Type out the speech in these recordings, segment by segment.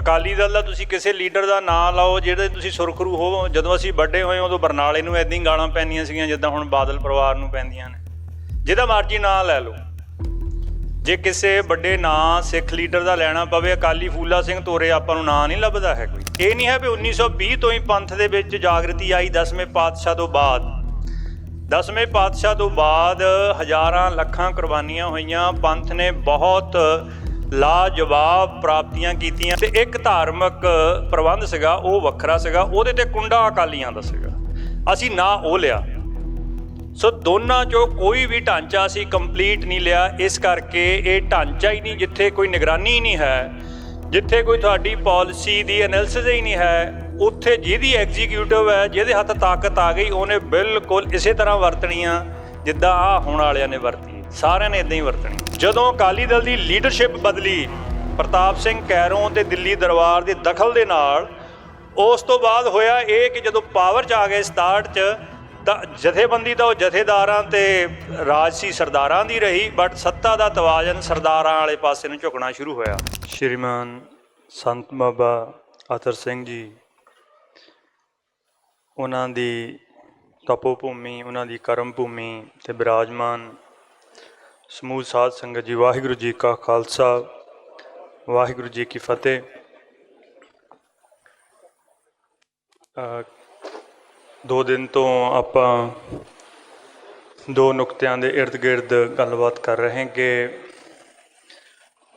ਅਕਾਲੀ ਦਲ ਦਾ ਤੁਸੀਂ ਕਿਸੇ ਲੀਡਰ ਦਾ ਨਾਂ ਲਾਓ, ਜਿਹੜੇ ਤੁਸੀਂ ਸੁਰਖਰੂ ਹੋ, ਜਦੋਂ ਅਸੀਂ ਵੱਡੇ ਹੋਏ ਉਦੋਂ ਬਰਨਾਲੇ ਨੂੰ ਐਦਾਂ ਹੀ ਗਾਲਾਂ ਪੈਂਦੀਆਂ ਸੀਗੀਆਂ, ਜਿੱਦਾਂ ਹੁਣ ਬਾਦਲ ਪਰਿਵਾਰ ਨੂੰ ਪੈਂਦੀਆਂ ਨੇ। ਜਿਹਦਾ ਮਰਜ਼ੀ ਨਾਂ ਲੈ ਲਓ। ਜੇ ਕਿਸੇ ਵੱਡੇ ਨਾਂ ਸਿੱਖ ਲੀਡਰ ਦਾ ਲੈਣਾ ਪਵੇ, ਅਕਾਲੀ ਫੂਲਾ ਸਿੰਘ ਤੋਰੇ ਆਪਾਂ ਨੂੰ ਨਾਂ ਨਹੀਂ ਲੱਭਦਾ ਹੈ ਕੋਈ। ਇਹ ਨਹੀਂ ਹੈ ਵੀ 1920 ਤੋਂ ਹੀ ਪੰਥ ਦੇ ਵਿੱਚ ਜਾਗਰਤੀ ਆਈ ਦਸਵੇਂ ਪਾਤਸ਼ਾਹ ਤੋਂ ਬਾਅਦ। ਦਸਵੇਂ ਪਾਤਸ਼ਾਹ ਤੋਂ ਬਾਅਦ ਹਜ਼ਾਰਾਂ ਲੱਖਾਂ ਕੁਰਬਾਨੀਆਂ ਹੋਈਆਂ, ਪੰਥ ਨੇ ਬਹੁਤ ਲਾਜਵਾਬ ਪ੍ਰਾਪਤੀਆਂ ਕੀਤੀਆਂ ਤੇ ਇੱਕ ਧਾਰਮਿਕ ਪ੍ਰਬੰਧ ਸੀਗਾ, ਉਹ ਵੱਖਰਾ ਸੀਗਾ, ਉਹਦੇ ਤੇ ਕੁੰਡਾ ਅਕਾਲੀਆਂ ਦਾ ਸੀਗਾ। ਅਸੀਂ ਨਾ ਉਹ ਲਿਆ। ਸੋ ਦੋਨਾਂ ਚੋਂ ਕੋਈ ਵੀ ਢਾਂਚਾ ਅਸੀਂ ਕੰਪਲੀਟ ਨਹੀਂ ਲਿਆ। ਇਸ ਕਰਕੇ ਇਹ ਢਾਂਚਾ ਹੀ ਨਹੀਂ ਜਿੱਥੇ ਕੋਈ ਨਿਗਰਾਨੀ ਹੀ ਨਹੀਂ ਹੈ, ਜਿੱਥੇ ਕੋਈ ਤੁਹਾਡੀ ਪਾਲਿਸੀ ਦੀ ਐਨਾਲਿਸਿਸ ਹੀ ਨਹੀਂ ਹੈ, ਉੱਥੇ ਜਿਹਦੀ ਐਗਜ਼ੀਕਿਊਟਿਵ ਹੈ, ਜਿਹਦੇ ਹੱਥ ਤਾਕਤ ਆ ਗਈ, ਉਹਨੇ ਬਿਲਕੁਲ ਇਸੇ ਤਰ੍ਹਾਂ ਵਰਤਣੀਆਂ, ਜਿੱਦਾਂ ਆ ਹੁਣ ਵਾਲਿਆਂ ਨੇ ਵਰਤੀ। ਸਾਰਿਆਂ ਨੇ ਇਦਾਂ ਹੀ ਵਰਤਣੀ। ਜਦੋਂ ਅਕਾਲੀ ਦਲ ਦੀ ਲੀਡਰਸ਼ਿਪ ਬਦਲੀ, ਪ੍ਰਤਾਪ ਸਿੰਘ ਕੈਰੋਂ ਤੇ ਦਿੱਲੀ ਦਰਬਾਰ ਦੇ ਦਖਲ ਦੇ ਨਾਲ, ਉਸ ਤੋਂ ਬਾਅਦ ਹੋਇਆ ਇਹ ਕਿ ਜਦੋਂ ਪਾਵਰ 'ਚ ਆ ਗਏ 67 'ਚ, ਤਾਂ ਜਥੇਬੰਦੀ ਤਾਂ ਉਹ ਜਥੇਦਾਰਾਂ ਤੇ ਰਾਜਸੀ ਸਰਦਾਰਾਂ ਦੀ ਰਹੀ ਬਟ ਸੱਤਾ ਦਾ ਤਵਾਜ਼ਨ ਸਰਦਾਰਾਂ ਵਾਲੇ ਪਾਸੇ ਨੂੰ ਝੁਕਣਾ ਸ਼ੁਰੂ ਹੋਇਆ। ਸ਼੍ਰੀਮਾਨ ਸੰਤ ਬਾਬਾ ਅਤਰ ਸਿੰਘ ਜੀ, ਉਹਨਾਂ ਦੀ ਤਪੋ ਭੂਮੀ ਉਹਨਾਂ ਦੀ ਕਰਮ ਭੂਮੀ ਤੇ ਬਿਰਾਜਮਾਨ ਸਮੂਹ ਸਾਧ ਸੰਗਤ ਜੀ, ਵਾਹਿਗੁਰੂ ਜੀ ਕਾ ਖਾਲਸਾ, ਵਾਹਿਗੁਰੂ ਜੀ ਕੀ ਫਤਿਹ। ਦੋ ਦਿਨ ਤੋਂ ਆਪਾਂ ਦੋ ਨੁਕਤਿਆਂ ਦੇ ird ਗਿਰਦ ਗੱਲਬਾਤ ਕਰ ਰਹੇ ਹਾਂ ਕਿ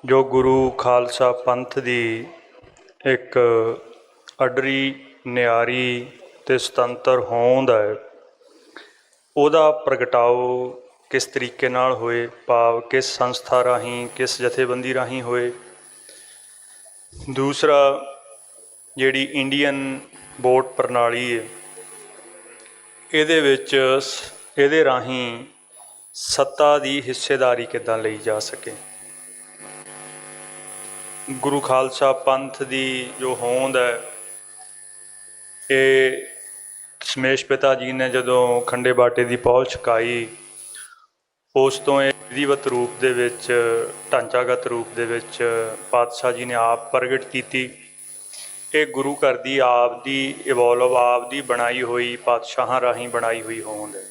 ਜੋ ਗੁਰੂ ਖਾਲਸਾ ਪੰਥ ਦੀ ਇੱਕ ਅਡਰੀ, ਨਿਆਰੀ ਤੇ ਸੁਤੰਤਰ ਹੋਂਦ ਹੈ, ਉਹਦਾ ਪ੍ਰਗਟਾਓ ਕਿਸ ਤਰੀਕੇ ਨਾਲ ਹੋਏ ਭਾਵ ਕਿਸ ਸੰਸਥਾ ਰਾਹੀਂ, ਕਿਸ ਜਥੇਬੰਦੀ ਰਾਹੀਂ ਹੋਏ। ਦੂਸਰਾ ਜਿਹੜੀ ਇੰਡੀਅਨ ਵੋਟ ਪ੍ਰਣਾਲੀ ਹੈ ਇਹਦੇ ਵਿੱਚ ਸ- ਇਹਦੇ ਰਾਹੀਂ ਸੱਤਾ ਦੀ ਹਿੱਸੇਦਾਰੀ ਕਿੱਦਾਂ ਲਈ ਜਾ ਸਕੇ। ਗੁਰੂ ਖਾਲਸਾ ਪੰਥ ਦੀ ਜੋ ਹੋਂਦ ਹੈ, ਇਹ ਸਮੇਸ਼ ਪਿਤਾ ਜੀ ਨੇ ਜਦੋਂ ਖੰਡੇ ਬਾਟੇ ਦੀ ਪੌਲ ਛਕਾਈ ਉਸ ਤੋਂ ਇਹ ਵਿਧੀਵਤ ਰੂਪ ਦੇ ਵਿੱਚ, ਢਾਂਚਾਗਤ ਰੂਪ ਦੇ ਵਿੱਚ ਪਾਤਸ਼ਾਹ ਜੀ ਨੇ ਆਪ ਪ੍ਰਗਟ ਕੀਤੀ। ਇਹ ਗੁਰੂ ਘਰ ਦੀ ਆਪ ਦੀ ਇਵੋਲਵ ਆਪ ਦੀ ਬਣਾਈ ਹੋਈ, ਪਾਤਸ਼ਾਹਾਂ ਰਾਹੀਂ ਬਣਾਈ ਹੋਈ ਹੋਂਦ ਹੈ।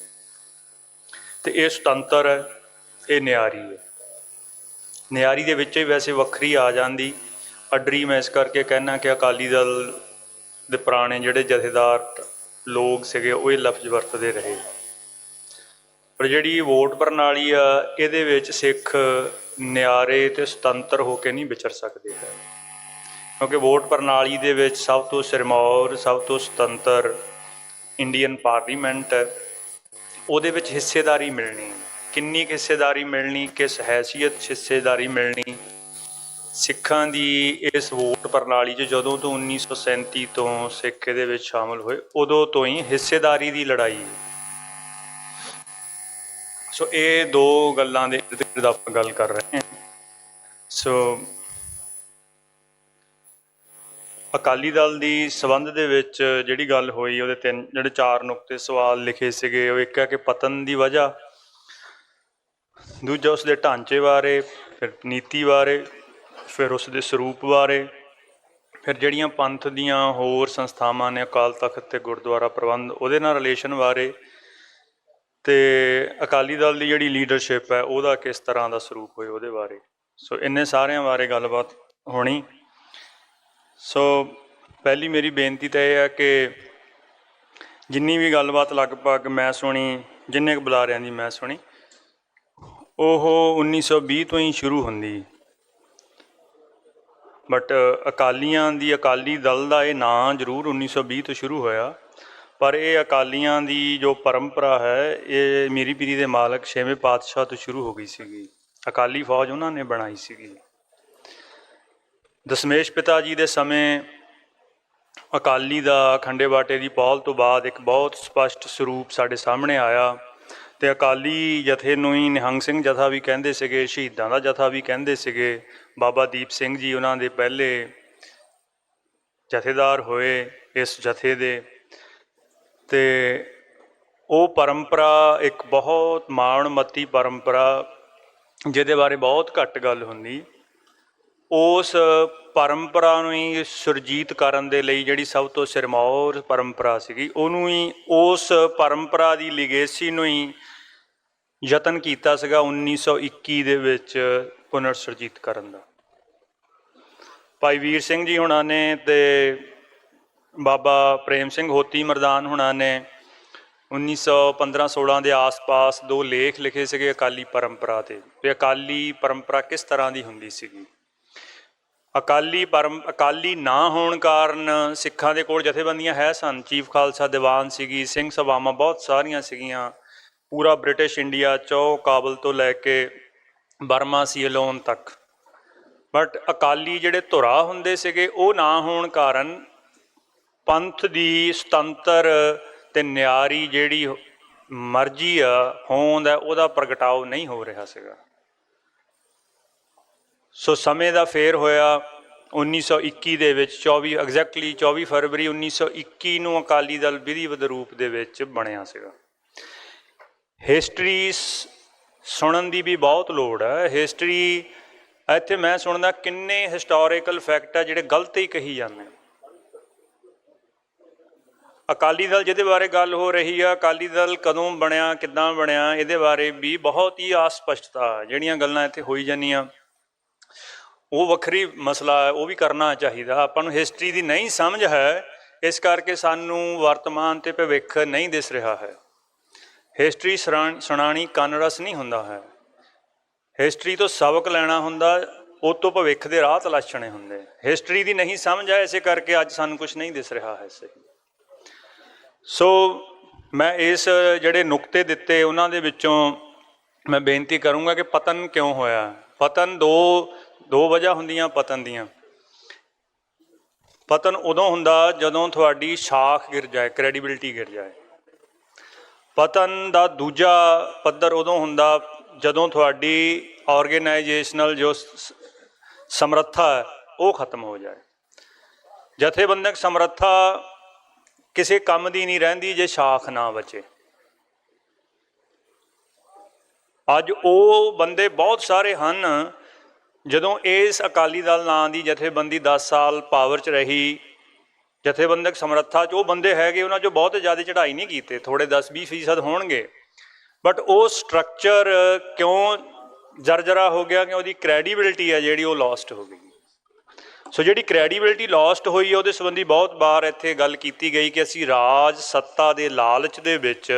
ਤੇ ਇਹ ਸੁਤੰਤਰ ਹੈ, ਇਹ ਨਿਆਰੀ ਹੈ। ਨਿਆਰੀ ਦੇ ਵਿੱਚ ਹੀ ਵੈਸੇ ਵੱਖਰੀ ਆ ਜਾਂਦੀ। ਅਡਰੀ ਮੈਂ ਇਸ ਕਰਕੇ ਕਹਿਣਾ ਕਿ ਅਕਾਲੀ ਦਲ ਦੇ ਪੁਰਾਣੇ ਜਿਹੜੇ ਜਥੇਦਾਰ ਲੋਕ ਸੀਗੇ, ਉਹ ਇਹ ਲਫ਼ਜ਼ ਵਰਤਦੇ ਰਹੇ। ਪਰ ਜਿਹੜੀ ਵੋਟ ਪ੍ਰਣਾਲੀ ਆ, ਇਹਦੇ ਵਿੱਚ ਸਿੱਖ ਨਿਆਰੇ ਤੇ ਸੁਤੰਤਰ ਹੋ ਕੇ ਨਹੀਂ ਵਿਚਰ ਸਕਦੇ ਹੈ ਕਿਉਂਕਿ ਵੋਟ ਪ੍ਰਣਾਲੀ ਦੇ ਵਿੱਚ ਸਭ ਤੋਂ ਸਿਰਮੌਰ, ਸਭ ਤੋਂ ਸੁਤੰਤਰ ਇੰਡੀਅਨ ਪਾਰਲੀਮੈਂਟ ਉਹਦੇ ਵਿੱਚ ਹਿੱਸੇਦਾਰੀ ਮਿਲਣੀ ਕਿੰਨੀ ਕੁ ਹਿੱਸੇਦਾਰੀ ਮਿਲਣੀ, ਕਿਸ ਹੈਸੀਅਤ 'ਚ ਹਿੱਸੇਦਾਰੀ ਮਿਲਣੀ। ਸਿੱਖਾਂ ਦੀ ਇਸ ਵੋਟ ਪ੍ਰਣਾਲੀ 'ਚ ਜਦੋਂ ਤੋਂ 1937 ਤੋਂ ਸਿੱਖ ਇਹਦੇ ਵਿੱਚ ਸ਼ਾਮਲ ਹੋਏ, ਉਦੋਂ ਤੋਂ ਹੀ ਹਿੱਸੇਦਾਰੀ ਦੀ ਲੜਾਈ ਸੋ ਇਹ ਦੋ ਗੱਲਾਂ ਦੇ ਇਰਦ ਗਿਰਦ ਆਪਾਂ ਗੱਲ ਕਰ ਰਹੇ ਹਾਂ। ਸੋ ਅਕਾਲੀ ਦਲ ਦੀ ਸਬੰਧ ਦੇ ਵਿੱਚ ਜਿਹੜੀ ਗੱਲ ਹੋਈ, ਉਹਦੇ ਤਿੰਨ ਜਿਹੜੇ ਚਾਰ ਨੁਕਤੇ ਸਵਾਲ ਲਿਖੇ ਸੀਗੇ, ਉਹ ਇੱਕ ਹੈ ਕਿ ਪਤਨ ਦੀ ਵਜ੍ਹਾ, ਦੂਜਾ ਉਸ ਦੇ ਢਾਂਚੇ ਬਾਰੇ, ਫਿਰ ਨੀਤੀ ਬਾਰੇ, ਫਿਰ ਉਸ ਦੇ ਸਰੂਪ ਬਾਰੇ, ਫਿਰ ਜਿਹੜੀਆਂ ਪੰਥ ਦੀਆਂ ਹੋਰ ਸੰਸਥਾਵਾਂ ਨੇ ਅਕਾਲ ਤਖਤ ਤੇ ਗੁਰਦੁਆਰਾ ਪ੍ਰਬੰਧ, ਉਹਦੇ ਨਾਲ ਰਿਲੇਸ਼ਨ ਬਾਰੇ ਤੇ ਅਕਾਲੀ ਦਲ ਦੀ ਜਿਹੜੀ ਲੀਡਰਸ਼ਿਪ ਹੈ, ਉਹਦਾ ਕਿਸ ਤਰ੍ਹਾਂ ਦਾ ਸਰੂਪ ਹੋਏ ਉਹਦੇ ਬਾਰੇ? ਸੋ ਇੰਨੇ ਸਾਰਿਆਂ ਬਾਰੇ ਗੱਲਬਾਤ ਹੋਣੀ। ਸੋ ਪਹਿਲੀ ਮੇਰੀ ਬੇਨਤੀ ਤਾਂ ਇਹ ਹੈ ਕਿ ਜਿੰਨੀ ਵੀ ਗੱਲਬਾਤ ਲਗਭਗ ਮੈਂ ਸੁਣੀ, ਜਿੰਨੇ ਕੁ ਬੁਲਾਰਿਆਂ ਦੀ ਮੈਂ ਸੁਣੀ, ਉਹ 1920 ਤੋਂ ਹੀ ਸ਼ੁਰੂ ਹੁੰਦੀ। ਬਟ ਅਕਾਲੀਆਂ ਦੀ ਅਕਾਲੀ ਦਲ ਦਾ ਇਹ ਨਾਂ ਜ਼ਰੂਰ 1920 ਤੋਂ ਸ਼ੁਰੂ ਹੋਇਆ। ਪਰ ਇਹ ਅਕਾਲੀਆਂ ਦੀ ਜੋ ਪਰੰਪਰਾ ਹੈ, ਇਹ ਮੀਰੀ ਪੀਰੀ ਦੇ ਮਾਲਕ ਛੇਵੇਂ ਪਾਤਸ਼ਾਹ ਤੋਂ ਸ਼ੁਰੂ ਹੋ ਗਈ ਸੀਗੀ। ਅਕਾਲੀ ਫੌਜ ਉਹਨਾਂ ਨੇ ਬਣਾਈ ਸੀਗੀ। ਦਸ਼ਮੇਸ਼ ਪਿਤਾ ਜੀ ਦੇ ਸਮੇਂ ਅਕਾਲੀ ਦਾ ਖੰਡੇ ਬਾਟੇ ਦੀ ਪੌਲ ਤੋਂ ਬਾਅਦ ਇੱਕ ਬਹੁਤ ਸਪਸ਼ਟ ਸਰੂਪ ਸਾਡੇ ਸਾਹਮਣੇ ਆਇਆ ਤੇ ਅਕਾਲੀ ਜਥੇ ਨੂੰ ਹੀ ਨਿਹੰਗ ਸਿੰਘ ਜਥਾ ਵੀ ਕਹਿੰਦੇ ਸੀਗੇ, ਸ਼ਹੀਦਾਂ ਦਾ ਜਥਾ ਵੀ ਕਹਿੰਦੇ ਸੀਗੇ। ਬਾਬਾ ਦੀਪ ਸਿੰਘ ਜੀ ਉਹਨਾਂ ਦੇ ਪਹਿਲੇ ਜਥੇਦਾਰ ਹੋਏ ਇਸ ਜਥੇ ਦੇ। ਤੇ ਉਹ ਪਰੰਪਰਾ ਇੱਕ ਬਹੁਤ ਮਾਣਮੱਤੀ ਪਰੰਪਰਾ ਜਿਹਦੇ ਬਾਰੇ ਬਹੁਤ ਘੱਟ ਗੱਲ ਹੁੰਦੀ, ਉਸ ਪਰੰਪਰਾ ਨੂੰ ਹੀ ਸੁਰਜੀਤ ਕਰਨ ਦੇ ਲਈ ਜਿਹੜੀ ਸਭ ਤੋਂ ਸਿਰਮੌਰ ਪਰੰਪਰਾ ਸੀਗੀ, ਉਹਨੂੰ ਹੀ, ਉਸ ਪਰੰਪਰਾ ਦੀ ਲਿਗੇਸੀ ਨੂੰ ਹੀ ਯਤਨ ਕੀਤਾ ਸੀਗਾ 1921 ਦੇ ਵਿੱਚ ਪੁਨਰ ਸੁਰਜੀਤ ਕਰਨ ਦਾ। ਭਾਈ ਵੀਰ ਸਿੰਘ ਜੀ ਹੁਣਾਂ ਨੇ ਤੇ ਬਾਬਾ ਪ੍ਰੇਮ ਸਿੰਘ ਹੋਤੀ ਮਰਦਾਨ ਹੁਣਾਂ ਨੇ 1915-16 ਦੇ ਆਸ-ਪਾਸ ਦੋ ਲੇਖ ਲਿਖੇ ਸੀਗੇ ਅਕਾਲੀ ਪਰੰਪਰਾ ਤੇ। ਤੇ ਅਕਾਲੀ ਪਰੰਪਰਾ ਕਿਸ ਤਰ੍ਹਾਂ ਦੀ ਹੁੰਦੀ ਸੀਗੀ? ਅਕਾਲੀ ਪਰਮ ਅਕਾਲੀ ਨਾ ਹੋਣ ਕਾਰਨ ਸਿੱਖਾਂ ਦੇ ਕੋਲ ਜਥੇਬੰਦੀਆਂ ਹੈ ਸਨ। ਚੀਫ ਖਾਲਸਾ ਦੀਵਾਨ ਸੀਗੀ, ਸਿੰਘ ਸਭਾਵਾਂ ਬਹੁਤ ਸਾਰੀਆਂ ਸੀਗੀਆਂ। ਪੂਰਾ ਬ੍ਰਿਟਿਸ਼ ਇੰਡੀਆ ਚੋ ਕਾਬਲ ਤੋਂ ਲੈ ਕੇ ਬਰਮਾ ਸੀ ਅਲੋਨ ਤੱਕ। ਬਟ ਅਕਾਲੀ ਜਿਹੜੇ ਧੁਰਾ ਹੁੰਦੇ ਸੀਗੇ, ਉਹ ਨਾ ਹੋਣ ਕਾਰਨ ਪੰਥ ਦੀ ਸੁਤੰਤਰ ਤੇ ਨਿਆਰੀ ਜਿਹੜੀ ਮਰਜ਼ੀ ਆ, ਹੋਂਦ ਹੈ ਉਹਦਾ ਪ੍ਰਗਟਾਓ ਨਹੀਂ ਹੋ ਰਿਹਾ ਸੀਗਾ। ਸੋ ਸਮੇਂ ਦਾ ਫੇਰ ਹੋਇਆ 1921 ਦੇ ਵਿੱਚ 24 ਐਗਜ਼ੈਕਟਲੀ 24 ਫਰਵਰੀ 1921 ਨੂੰ ਅਕਾਲੀ ਦਲ ਵਿਧੀਵਤ ਰੂਪ ਦੇ ਵਿੱਚ ਬਣਿਆ ਸੀਗਾ। ਹਿਸਟਰੀ ਸੁਣਨ ਦੀ ਵੀ ਬਹੁਤ ਲੋੜ ਹੈ ਹਿਸਟਰੀ ਇੱਥੇ ਮੈਂ ਸੁਣਦਾ ਕਿੰਨੇ ਹਿਸਟੋਰੀਕਲ ਫੈਕਟ ਆ ਜਿਹੜੇ ਗਲਤ ਹੀ ਕਹੀ ਜਾਂਦੇ ਅਕਾਲੀ ਦਲ ਜਿਹਦੇ ਬਾਰੇ ਗੱਲ ਹੋ ਰਹੀ ਆ, ਅਕਾਲੀ ਦਲ ਕਦੋਂ ਬਣਿਆ, ਕਿੱਦਾਂ ਬਣਿਆ, ਇਹਦੇ ਬਾਰੇ ਵੀ ਬਹੁਤ ਹੀ ਅਸਪਸ਼ਟਤਾ ਜਿਹੜੀਆਂ ਗੱਲਾਂ ਇੱਥੇ ਹੋਈ ਜਾਂਦੀਆਂ। ਉਹ ਵੱਖਰੀ ਮਸਲਾ ਹੈ, ਉਹ ਵੀ ਕਰਨਾ ਚਾਹੀਦਾ। ਆਪਾਂ ਨੂੰ ਹਿਸਟਰੀ ਦੀ ਨਹੀਂ ਸਮਝ ਹੈ, ਇਸ ਕਰਕੇ ਸਾਨੂੰ ਵਰਤਮਾਨ ਤੇ ਭਵਿੱਖ ਨਹੀਂ ਦਿਸ ਰਿਹਾ ਹੈ। ਹਿਸਟਰੀ ਸੁਣਾਣੀ ਕੰਨਰਸ ਨਹੀਂ ਹੁੰਦਾ ਹੈ। ਹਿਸਟਰੀ ਤੋਂ ਸਬਕ ਲੈਣਾ ਹੁੰਦਾ, ਉਹ ਤੋਂ ਭਵਿੱਖ ਦੇ ਰਾਹ ਤਲਾਸ਼ਣੇ ਹੁੰਦੇ। ਹਿਸਟਰੀ ਦੀ ਨਹੀਂ ਸਮਝ ਆ ਇਸੇ ਕਰਕੇ ਅੱਜ ਸਾਨੂੰ ਕੁਝ ਨਹੀਂ ਦਿਸ ਰਿਹਾ ਹੈ ਸਹੀ ਸੋ ਮੈਂ ਇਸ ਜਿਹੜੇ ਨੁਕਤੇ ਦਿੱਤੇ ਉਹਨਾਂ ਦੇ ਵਿੱਚੋਂ ਮੈਂ ਬੇਨਤੀ ਕਰੂੰਗਾ ਕਿ ਪਤਨ ਕਿਉਂ ਹੋਇਆ? ਪਤਨ ਦੋ ਦੋ ਵਜ੍ਹਾ ਹੁੰਦੀਆਂ ਪਤਨ ਦੀਆਂ। ਪਤਨ ਉਦੋਂ ਹੁੰਦਾ ਜਦੋਂ ਤੁਹਾਡੀ ਸ਼ਾਖ ਗਿਰ ਜਾਏ ਕ੍ਰੈਡੀਬਿਲਟੀ ਗਿਰ ਜਾਏ। ਪਤਨ ਦਾ ਦੂਜਾ ਪੱਧਰ ਉਦੋਂ ਹੁੰਦਾ ਜਦੋਂ ਤੁਹਾਡੀ ਆਰਗੇਨਾਈਜੇਸ਼ਨਲ ਜੋ ਸਮਰੱਥਾ ਹੈ, ਉਹ ਖਤਮ ਹੋ ਜਾਏ। ਜਥੇਬੰਦਕ ਸਮਰੱਥਾ ਕਿਸੇ ਕੰਮ ਦੀ ਨਹੀਂ ਰਹਿੰਦੀ ਜੇ ਸ਼ਾਖ ਨਾ ਬਚੇ। ਅੱਜ ਉਹ ਬੰਦੇ ਬਹੁਤ ਸਾਰੇ ਹਨ, ਜਦੋਂ ਇਸ ਅਕਾਲੀ ਦਲ ਨਾਂ ਦੀ ਜਥੇਬੰਦੀ 10 ਸਾਲ ਪਾਵਰ 'ਚ ਰਹੀ, ਜਥੇਬੰਦਕ ਸਮਰੱਥਾ 'ਚ ਉਹ ਬੰਦੇ ਹੈਗੇ, ਉਹਨਾਂ 'ਚੋਂ ਬਹੁਤ ਜ਼ਿਆਦਾ ਚੜ੍ਹਾਈ ਨਹੀਂ ਕੀਤੇ ਥੋੜੇ 10-20 ਫੀਸਦ ਹੋਣਗੇ। ਬਟ ਉਹ ਸਟਰਕਚਰ ਕਿਉਂ ਜਰਜਰਾ ਹੋ ਗਿਆ ਕਿ ਉਹਦੀ ਕ੍ਰੈਡੀਬਿਲਟੀ ਹੈ ਜਿਹੜੀ ਉਹ ਲੋਸਟ ਹੋ ਗਈ। ਸੋ ਜਿਹੜੀ ਕ੍ਰੈਡੀਬਿਲਟੀ ਲੋਸਟ ਹੋਈ ਹੈ ਉਹਦੇ ਸੰਬੰਧੀ ਬਹੁਤ ਵਾਰ ਇੱਥੇ ਗੱਲ ਕੀਤੀ ਗਈ ਕਿ ਅਸੀਂ ਰਾਜ ਸੱਤਾ ਦੇ ਲਾਲਚ ਦੇ ਵਿੱਚ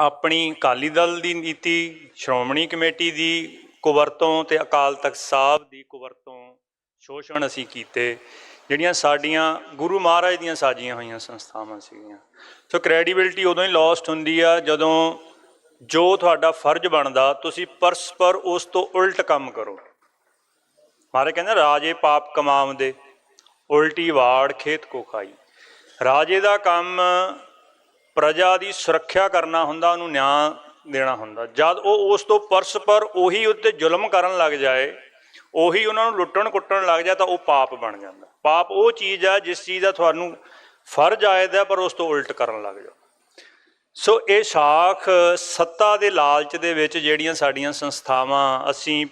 ਆਪਣੀ ਅਕਾਲੀ ਦਲ ਦੀ ਨੀਤੀ, ਸ਼੍ਰੋਮਣੀ ਕਮੇਟੀ ਦੀ ਕੁਵਰਤੋਂ ਤੇ ਅਕਾਲ ਤਖਤ ਸਾਹਿਬ ਦੀ ਕੁਵਰਤੋਂ ਸ਼ੋਸ਼ਣ ਅਸੀਂ ਕੀਤੇ, ਜਿਹੜੀਆਂ ਸਾਡੀਆਂ ਗੁਰੂ ਮਹਾਰਾਜ ਦੀਆਂ ਸਾਜੀਆਂ ਹੋਈਆਂ ਸੰਸਥਾਵਾਂ ਸੀਗੀਆਂ। ਸੋ ਕ੍ਰੈਡੀਬਿਲਟੀ ਉਦੋਂ ਹੀ ਲੋਸਟ ਹੁੰਦੀ ਆ, ਜਦੋਂ ਜੋ ਤੁਹਾਡਾ ਫਰਜ਼ ਬਣਦਾ, ਤੁਸੀਂ ਪਰਸਪਰ ਉਸ ਤੋਂ ਉਲਟ ਕੰਮ ਕਰੋ ਮਾਰੇ ਕਹਿੰਦੇ ਰਾਜੇ ਪਾਪ ਕਮਾਉਂਦੇ, ਉਲਟੀ ਵਾੜ ਖੇਤ ਕੋ ਖਾਈ। ਰਾਜੇ ਦਾ ਕੰਮ ਪ੍ਰਜਾ ਦੀ ਸੁਰੱਖਿਆ ਕਰਨਾ ਹੁੰਦਾ, ਉਹਨੂੰ ਨਿਆਂ ਦੇਣਾ ਹੁੰਦਾ। ਜਦ ਉਹ ਉਸ ਤੋਂ ਪਰਸਪਰ ਉਹੀ ਉੱਤੇ ਜ਼ੁਲਮ ਕਰਨ ਲੱਗ ਜਾਏ, ਉਹੀ ਉਹਨਾਂ ਨੂੰ ਲੁੱਟਣ ਕੁੱਟਣ ਲੱਗ ਜਾ ਤਾਂ ਉਹ ਪਾਪ ਬਣ ਜਾਂਦਾ। ਪਾਪ ਉਹ ਚੀਜ਼ ਆ, ਜਿਸ ਚੀਜ਼ ਦਾ ਤੁਹਾਨੂੰ ਫਰਜ਼ ਆਇਦਾ ਪਰ ਉਸ ਤੋਂ ਉਲਟ ਕਰਨ ਲੱਗ ਜਾਓ। ਸੋ ਇਹ ਸ਼ਾਖ ਸੱਤਾ ਦੇ ਲਾਲਚ ਦੇ ਵਿੱਚ ਜਿਹੜੀਆਂ ਸਾਡੀਆਂ ਸੰਸਥਾਵਾਂ, ਅਸੀਂ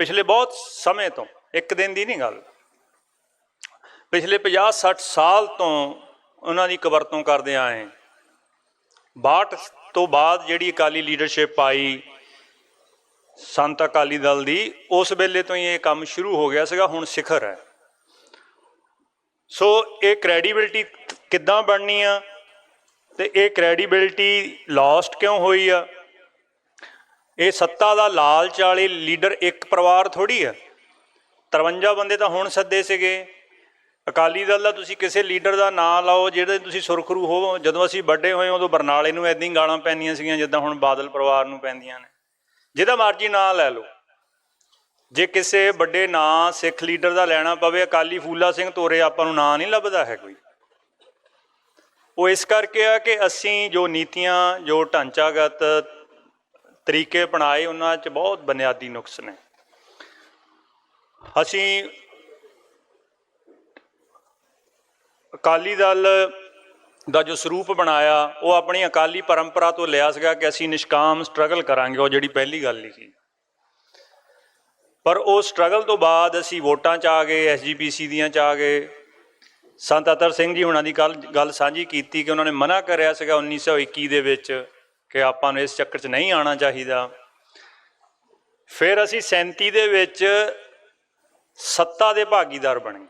ਪਿਛਲੇ ਬਹੁਤ ਸਮੇਂ ਤੋਂ, ਇੱਕ ਦਿਨ ਦੀ ਨਹੀਂ ਗੱਲ, ਪਿਛਲੇ 50 60 ਸਾਲ ਤੋਂ ਉਹਨਾਂ ਦੀ ਕਵਰਤੋਂ ਕਰਦੇ ਆਏ 62 ਤੋਂ ਬਾਅਦ ਜਿਹੜੀ ਅਕਾਲੀ ਲੀਡਰਸ਼ਿਪ ਆਈ, ਸੰਤ ਅਕਾਲੀ ਦਲ ਦੀ, ਉਸ ਵੇਲੇ ਤੋਂ ਹੀ ਇਹ ਕੰਮ ਸ਼ੁਰੂ ਹੋ ਗਿਆ ਸੀਗਾ, ਹੁਣ ਸਿਖਰ ਹੈ। ਸੋ ਇਹ ਕ੍ਰੈਡੀਬਿਲਟੀ ਕਿੱਦਾਂ ਬਣਨੀ ਆ ਤੇ ਇਹ ਕ੍ਰੈਡੀਬਿਲਟੀ ਲਾਸਟ ਕਿਉਂ ਹੋਈ ਆ? ਇਹ ਸੱਤਾ ਦਾ ਲਾਲਚ ਵਾਲੇ ਲੀਡਰ ਇੱਕ ਪਰਿਵਾਰ ਥੋੜੀ ਆ 53 ਬੰਦੇ ਤਾਂ ਹੁਣ ਸੱਦੇ ਸੀਗੇ। ਅਕਾਲੀ ਦਲ ਦਾ ਤੁਸੀਂ ਕਿਸੇ ਲੀਡਰ ਦਾ ਨਾਂ ਲਾਓ ਜਿਹੜੇ ਤੁਸੀਂ ਸੁਰਖਰੂ ਹੋ। ਜਦੋਂ ਅਸੀਂ ਵੱਡੇ ਹੋਏ ਉਦੋਂ ਬਰਨਾਲੇ ਨੂੰ ਐਦਾਂ ਹੀ ਗਾਲਾਂ ਪੈਂਦੀਆਂ ਸੀਗੀਆਂ, ਜਿੱਦਾਂ ਹੁਣ ਬਾਦਲ ਪਰਿਵਾਰ ਨੂੰ ਪੈਂਦੀਆਂ ਨੇ। ਜਿਹਦਾ ਮਰਜ਼ੀ ਨਾਂ ਲੈ ਲਓ। ਜੇ ਕਿਸੇ ਵੱਡੇ ਨਾਂ ਸਿੱਖ ਲੀਡਰ ਦਾ ਲੈਣਾ ਪਵੇ, ਅਕਾਲੀ ਫੂਲਾ ਸਿੰਘ ਤੋਰੇ ਆਪਾਂ ਨੂੰ ਨਾਂ ਨਹੀਂ ਲੱਭਦਾ ਹੈ ਕੋਈ। ਉਹ ਇਸ ਕਰਕੇ ਆ ਕਿ ਅਸੀਂ ਜੋ ਨੀਤੀਆਂ, ਜੋ ਢਾਂਚਾਗਤ ਤਰੀਕੇ ਅਪਣਾਏ ਉਹਨਾਂ 'ਚ ਬਹੁਤ ਬੁਨਿਆਦੀ ਨੁਕਸ ਨੇ। ਅਸੀਂ ਅਕਾਲੀ ਦਲ ਦਾ ਜੋ ਸਰੂਪ ਬਣਾਇਆ, ਉਹ ਆਪਣੀ ਅਕਾਲੀ ਪਰੰਪਰਾ ਤੋਂ ਲਿਆ ਸੀਗਾ ਕਿ ਅਸੀਂ ਨਿਸ਼ਕਾਮ ਸਟਰਗਲ ਕਰਾਂਗੇ, ਉਹ ਜਿਹੜੀ ਪਹਿਲੀ ਗੱਲ ਲਿਖੀ ਪਰ ਉਹ ਸਟਰਗਲ ਤੋਂ ਬਾਅਦ ਅਸੀਂ ਵੋਟਾਂ 'ਚ ਆ ਗਏ ਐਸਜੀਪੀਸੀ ਦੀਆਂ 'ਚ ਆ ਗਏ। ਸੰਤ ਅਤਰ ਸਿੰਘ ਜੀ ਹੁਣਾਂ ਦੀ ਗੱਲ ਗੱਲ ਸਾਂਝੀ ਕੀਤੀ ਕਿ ਉਹਨਾਂ ਨੇ ਮਨਾ ਕਰਿਆ ਸੀਗਾ 1921 ਦੇ ਵਿੱਚ ਕਿ ਆਪਾਂ ਨੂੰ ਇਸ ਚੱਕਰ 'ਚ ਨਹੀਂ ਆਉਣਾ ਚਾਹੀਦਾ। ਫਿਰ ਅਸੀਂ 37 ਦੇ ਵਿੱਚ ਸੱਤਾ ਦੇ ਭਾਗੀਦਾਰ ਬਣੇ।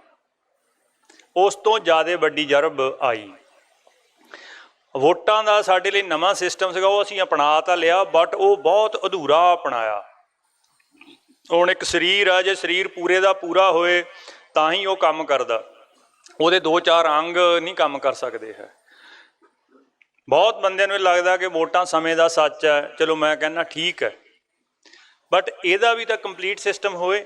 ਉਸ ਤੋਂ ਜ਼ਿਆਦਾ ਵੱਡੀ ਜਰਬ ਆਈ। ਵੋਟਾਂ ਦਾ ਸਾਡੇ ਲਈ ਨਵਾਂ ਸਿਸਟਮ ਸੀਗਾ, ਉਹ ਅਸੀਂ ਅਪਣਾ ਤਾਂ ਲਿਆ ਬਟ ਉਹ ਬਹੁਤ ਅਧੂਰਾ ਅਪਣਾਇਆ। ਹੁਣ ਇੱਕ ਸਰੀਰ ਆ, ਜੇ ਸਰੀਰ ਪੂਰੇ ਦਾ ਪੂਰਾ ਹੋਏ, ਤਾਂ ਹੀ ਉਹ ਕੰਮ ਕਰਦਾ। ਉਹਦੇ ਦੋ ਚਾਰ ਅੰਗ ਨਹੀਂ ਕੰਮ ਕਰ ਸਕਦੇ ਹੈ। ਬਹੁਤ ਬੰਦਿਆਂ ਨੂੰ ਇਹ ਲੱਗਦਾ ਕਿ ਵੋਟਾਂ ਸਮੇਂ ਦਾ ਸੱਚ ਹੈ। ਚਲੋ ਮੈਂ ਕਹਿੰਦਾ ਠੀਕ ਹੈ। ਬਟ ਇਹਦਾ ਵੀ ਤਾਂ ਕੰਪਲੀਟ ਸਿਸਟਮ ਹੋਵੇ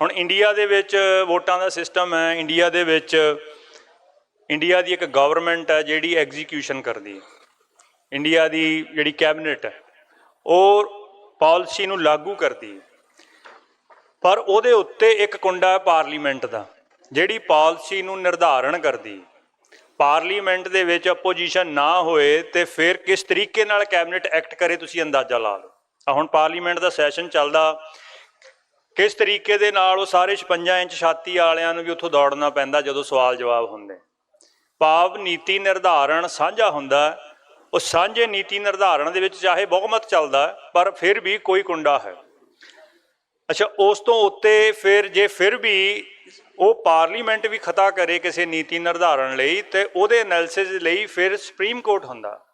ਹੁਣ ਇੰਡੀਆ ਦੇ ਵਿੱਚ ਵੋਟਾਂ ਦਾ ਸਿਸਟਮ ਹੈ। ਇੰਡੀਆ ਦੇ ਵਿੱਚ ਇੰਡੀਆ ਦੀ ਇੱਕ ਗਵਰਨਮੈਂਟ ਹੈ ਜਿਹੜੀ ਐਗਜ਼ੀਕਿਊਸ਼ਨ ਕਰਦੀ ਹੈ। ਇੰਡੀਆ ਦੀ ਜਿਹੜੀ ਕੈਬਨਿਟ ਹੈ, ਉਹ ਪਾਲਿਸੀ ਨੂੰ ਲਾਗੂ ਕਰਦੀ ਹੈ। ਪਰ ਉਹਦੇ ਉੱਤੇ ਇੱਕ ਕੁੰਡਾ ਹੈ ਪਾਰਲੀਮੈਂਟ ਦਾ, ਜਿਹੜੀ ਪਾਲਿਸੀ ਨੂੰ ਨਿਰਧਾਰਨ ਕਰਦੀ ਹੈ। ਪਾਰਲੀਮੈਂਟ ਦੇ ਵਿੱਚ ਆਪੋਜੀਸ਼ਨ ਨਾ ਹੋਏ ਤੇ ਫਿਰ ਕਿਸ ਤਰੀਕੇ ਨਾਲ ਕੈਬਨਿਟ ਐਕਟ ਕਰੇ ਤੁਸੀਂ ਅੰਦਾਜ਼ਾ ਲਾ ਲਓ? ਆ ਹੁਣ ਪਾਰਲੀਮੈਂਟ ਦਾ ਸੈਸ਼ਨ ਚੱਲਦਾ। ਕਿਸ ਤਰੀਕੇ ਦੇ ਨਾਲ ਉਹ ਸਾਰੇ 56 ਇੰਚ ਛਾਤੀ ਵਾਲਿਆਂ ਨੂੰ ਵੀ ਉੱਥੋਂ ਦੌੜਨਾ ਪੈਂਦਾ ਜਦੋਂ ਸਵਾਲ ਜਵਾਬ ਹੁੰਦੇ? ਭਾਵ ਨੀਤੀ ਨਿਰਧਾਰਣ ਸਾਂਝਾ ਹੁੰਦਾ। ਉਹ ਸਾਂਝੇ ਨੀਤੀ ਨਿਰਧਾਰਣ ਦੇ ਵਿੱਚ ਚਾਹੇ ਬਹੁਮਤ ਚੱਲਦਾ, ਪਰ ਫਿਰ ਵੀ ਕੋਈ ਕੁੰਡਾ ਹੈ। ਅੱਛਾ, ਉਸ ਤੋਂ ਉੱਤੇ ਫਿਰ ਜੇ ਫਿਰ ਵੀ ਉਹ ਪਾਰਲੀਮੈਂਟ ਵੀ ਖਤਾ ਕਰੇ ਕਿਸੇ ਨੀਤੀ ਨਿਰਧਾਰਨ ਲਈ ਤੇ ਉਹਦੇ ਐਨਾਲਿਸਿਸ ਲਈ ਫਿਰ ਸੁਪਰੀਮ ਕੋਰਟ ਹੁੰਦਾ।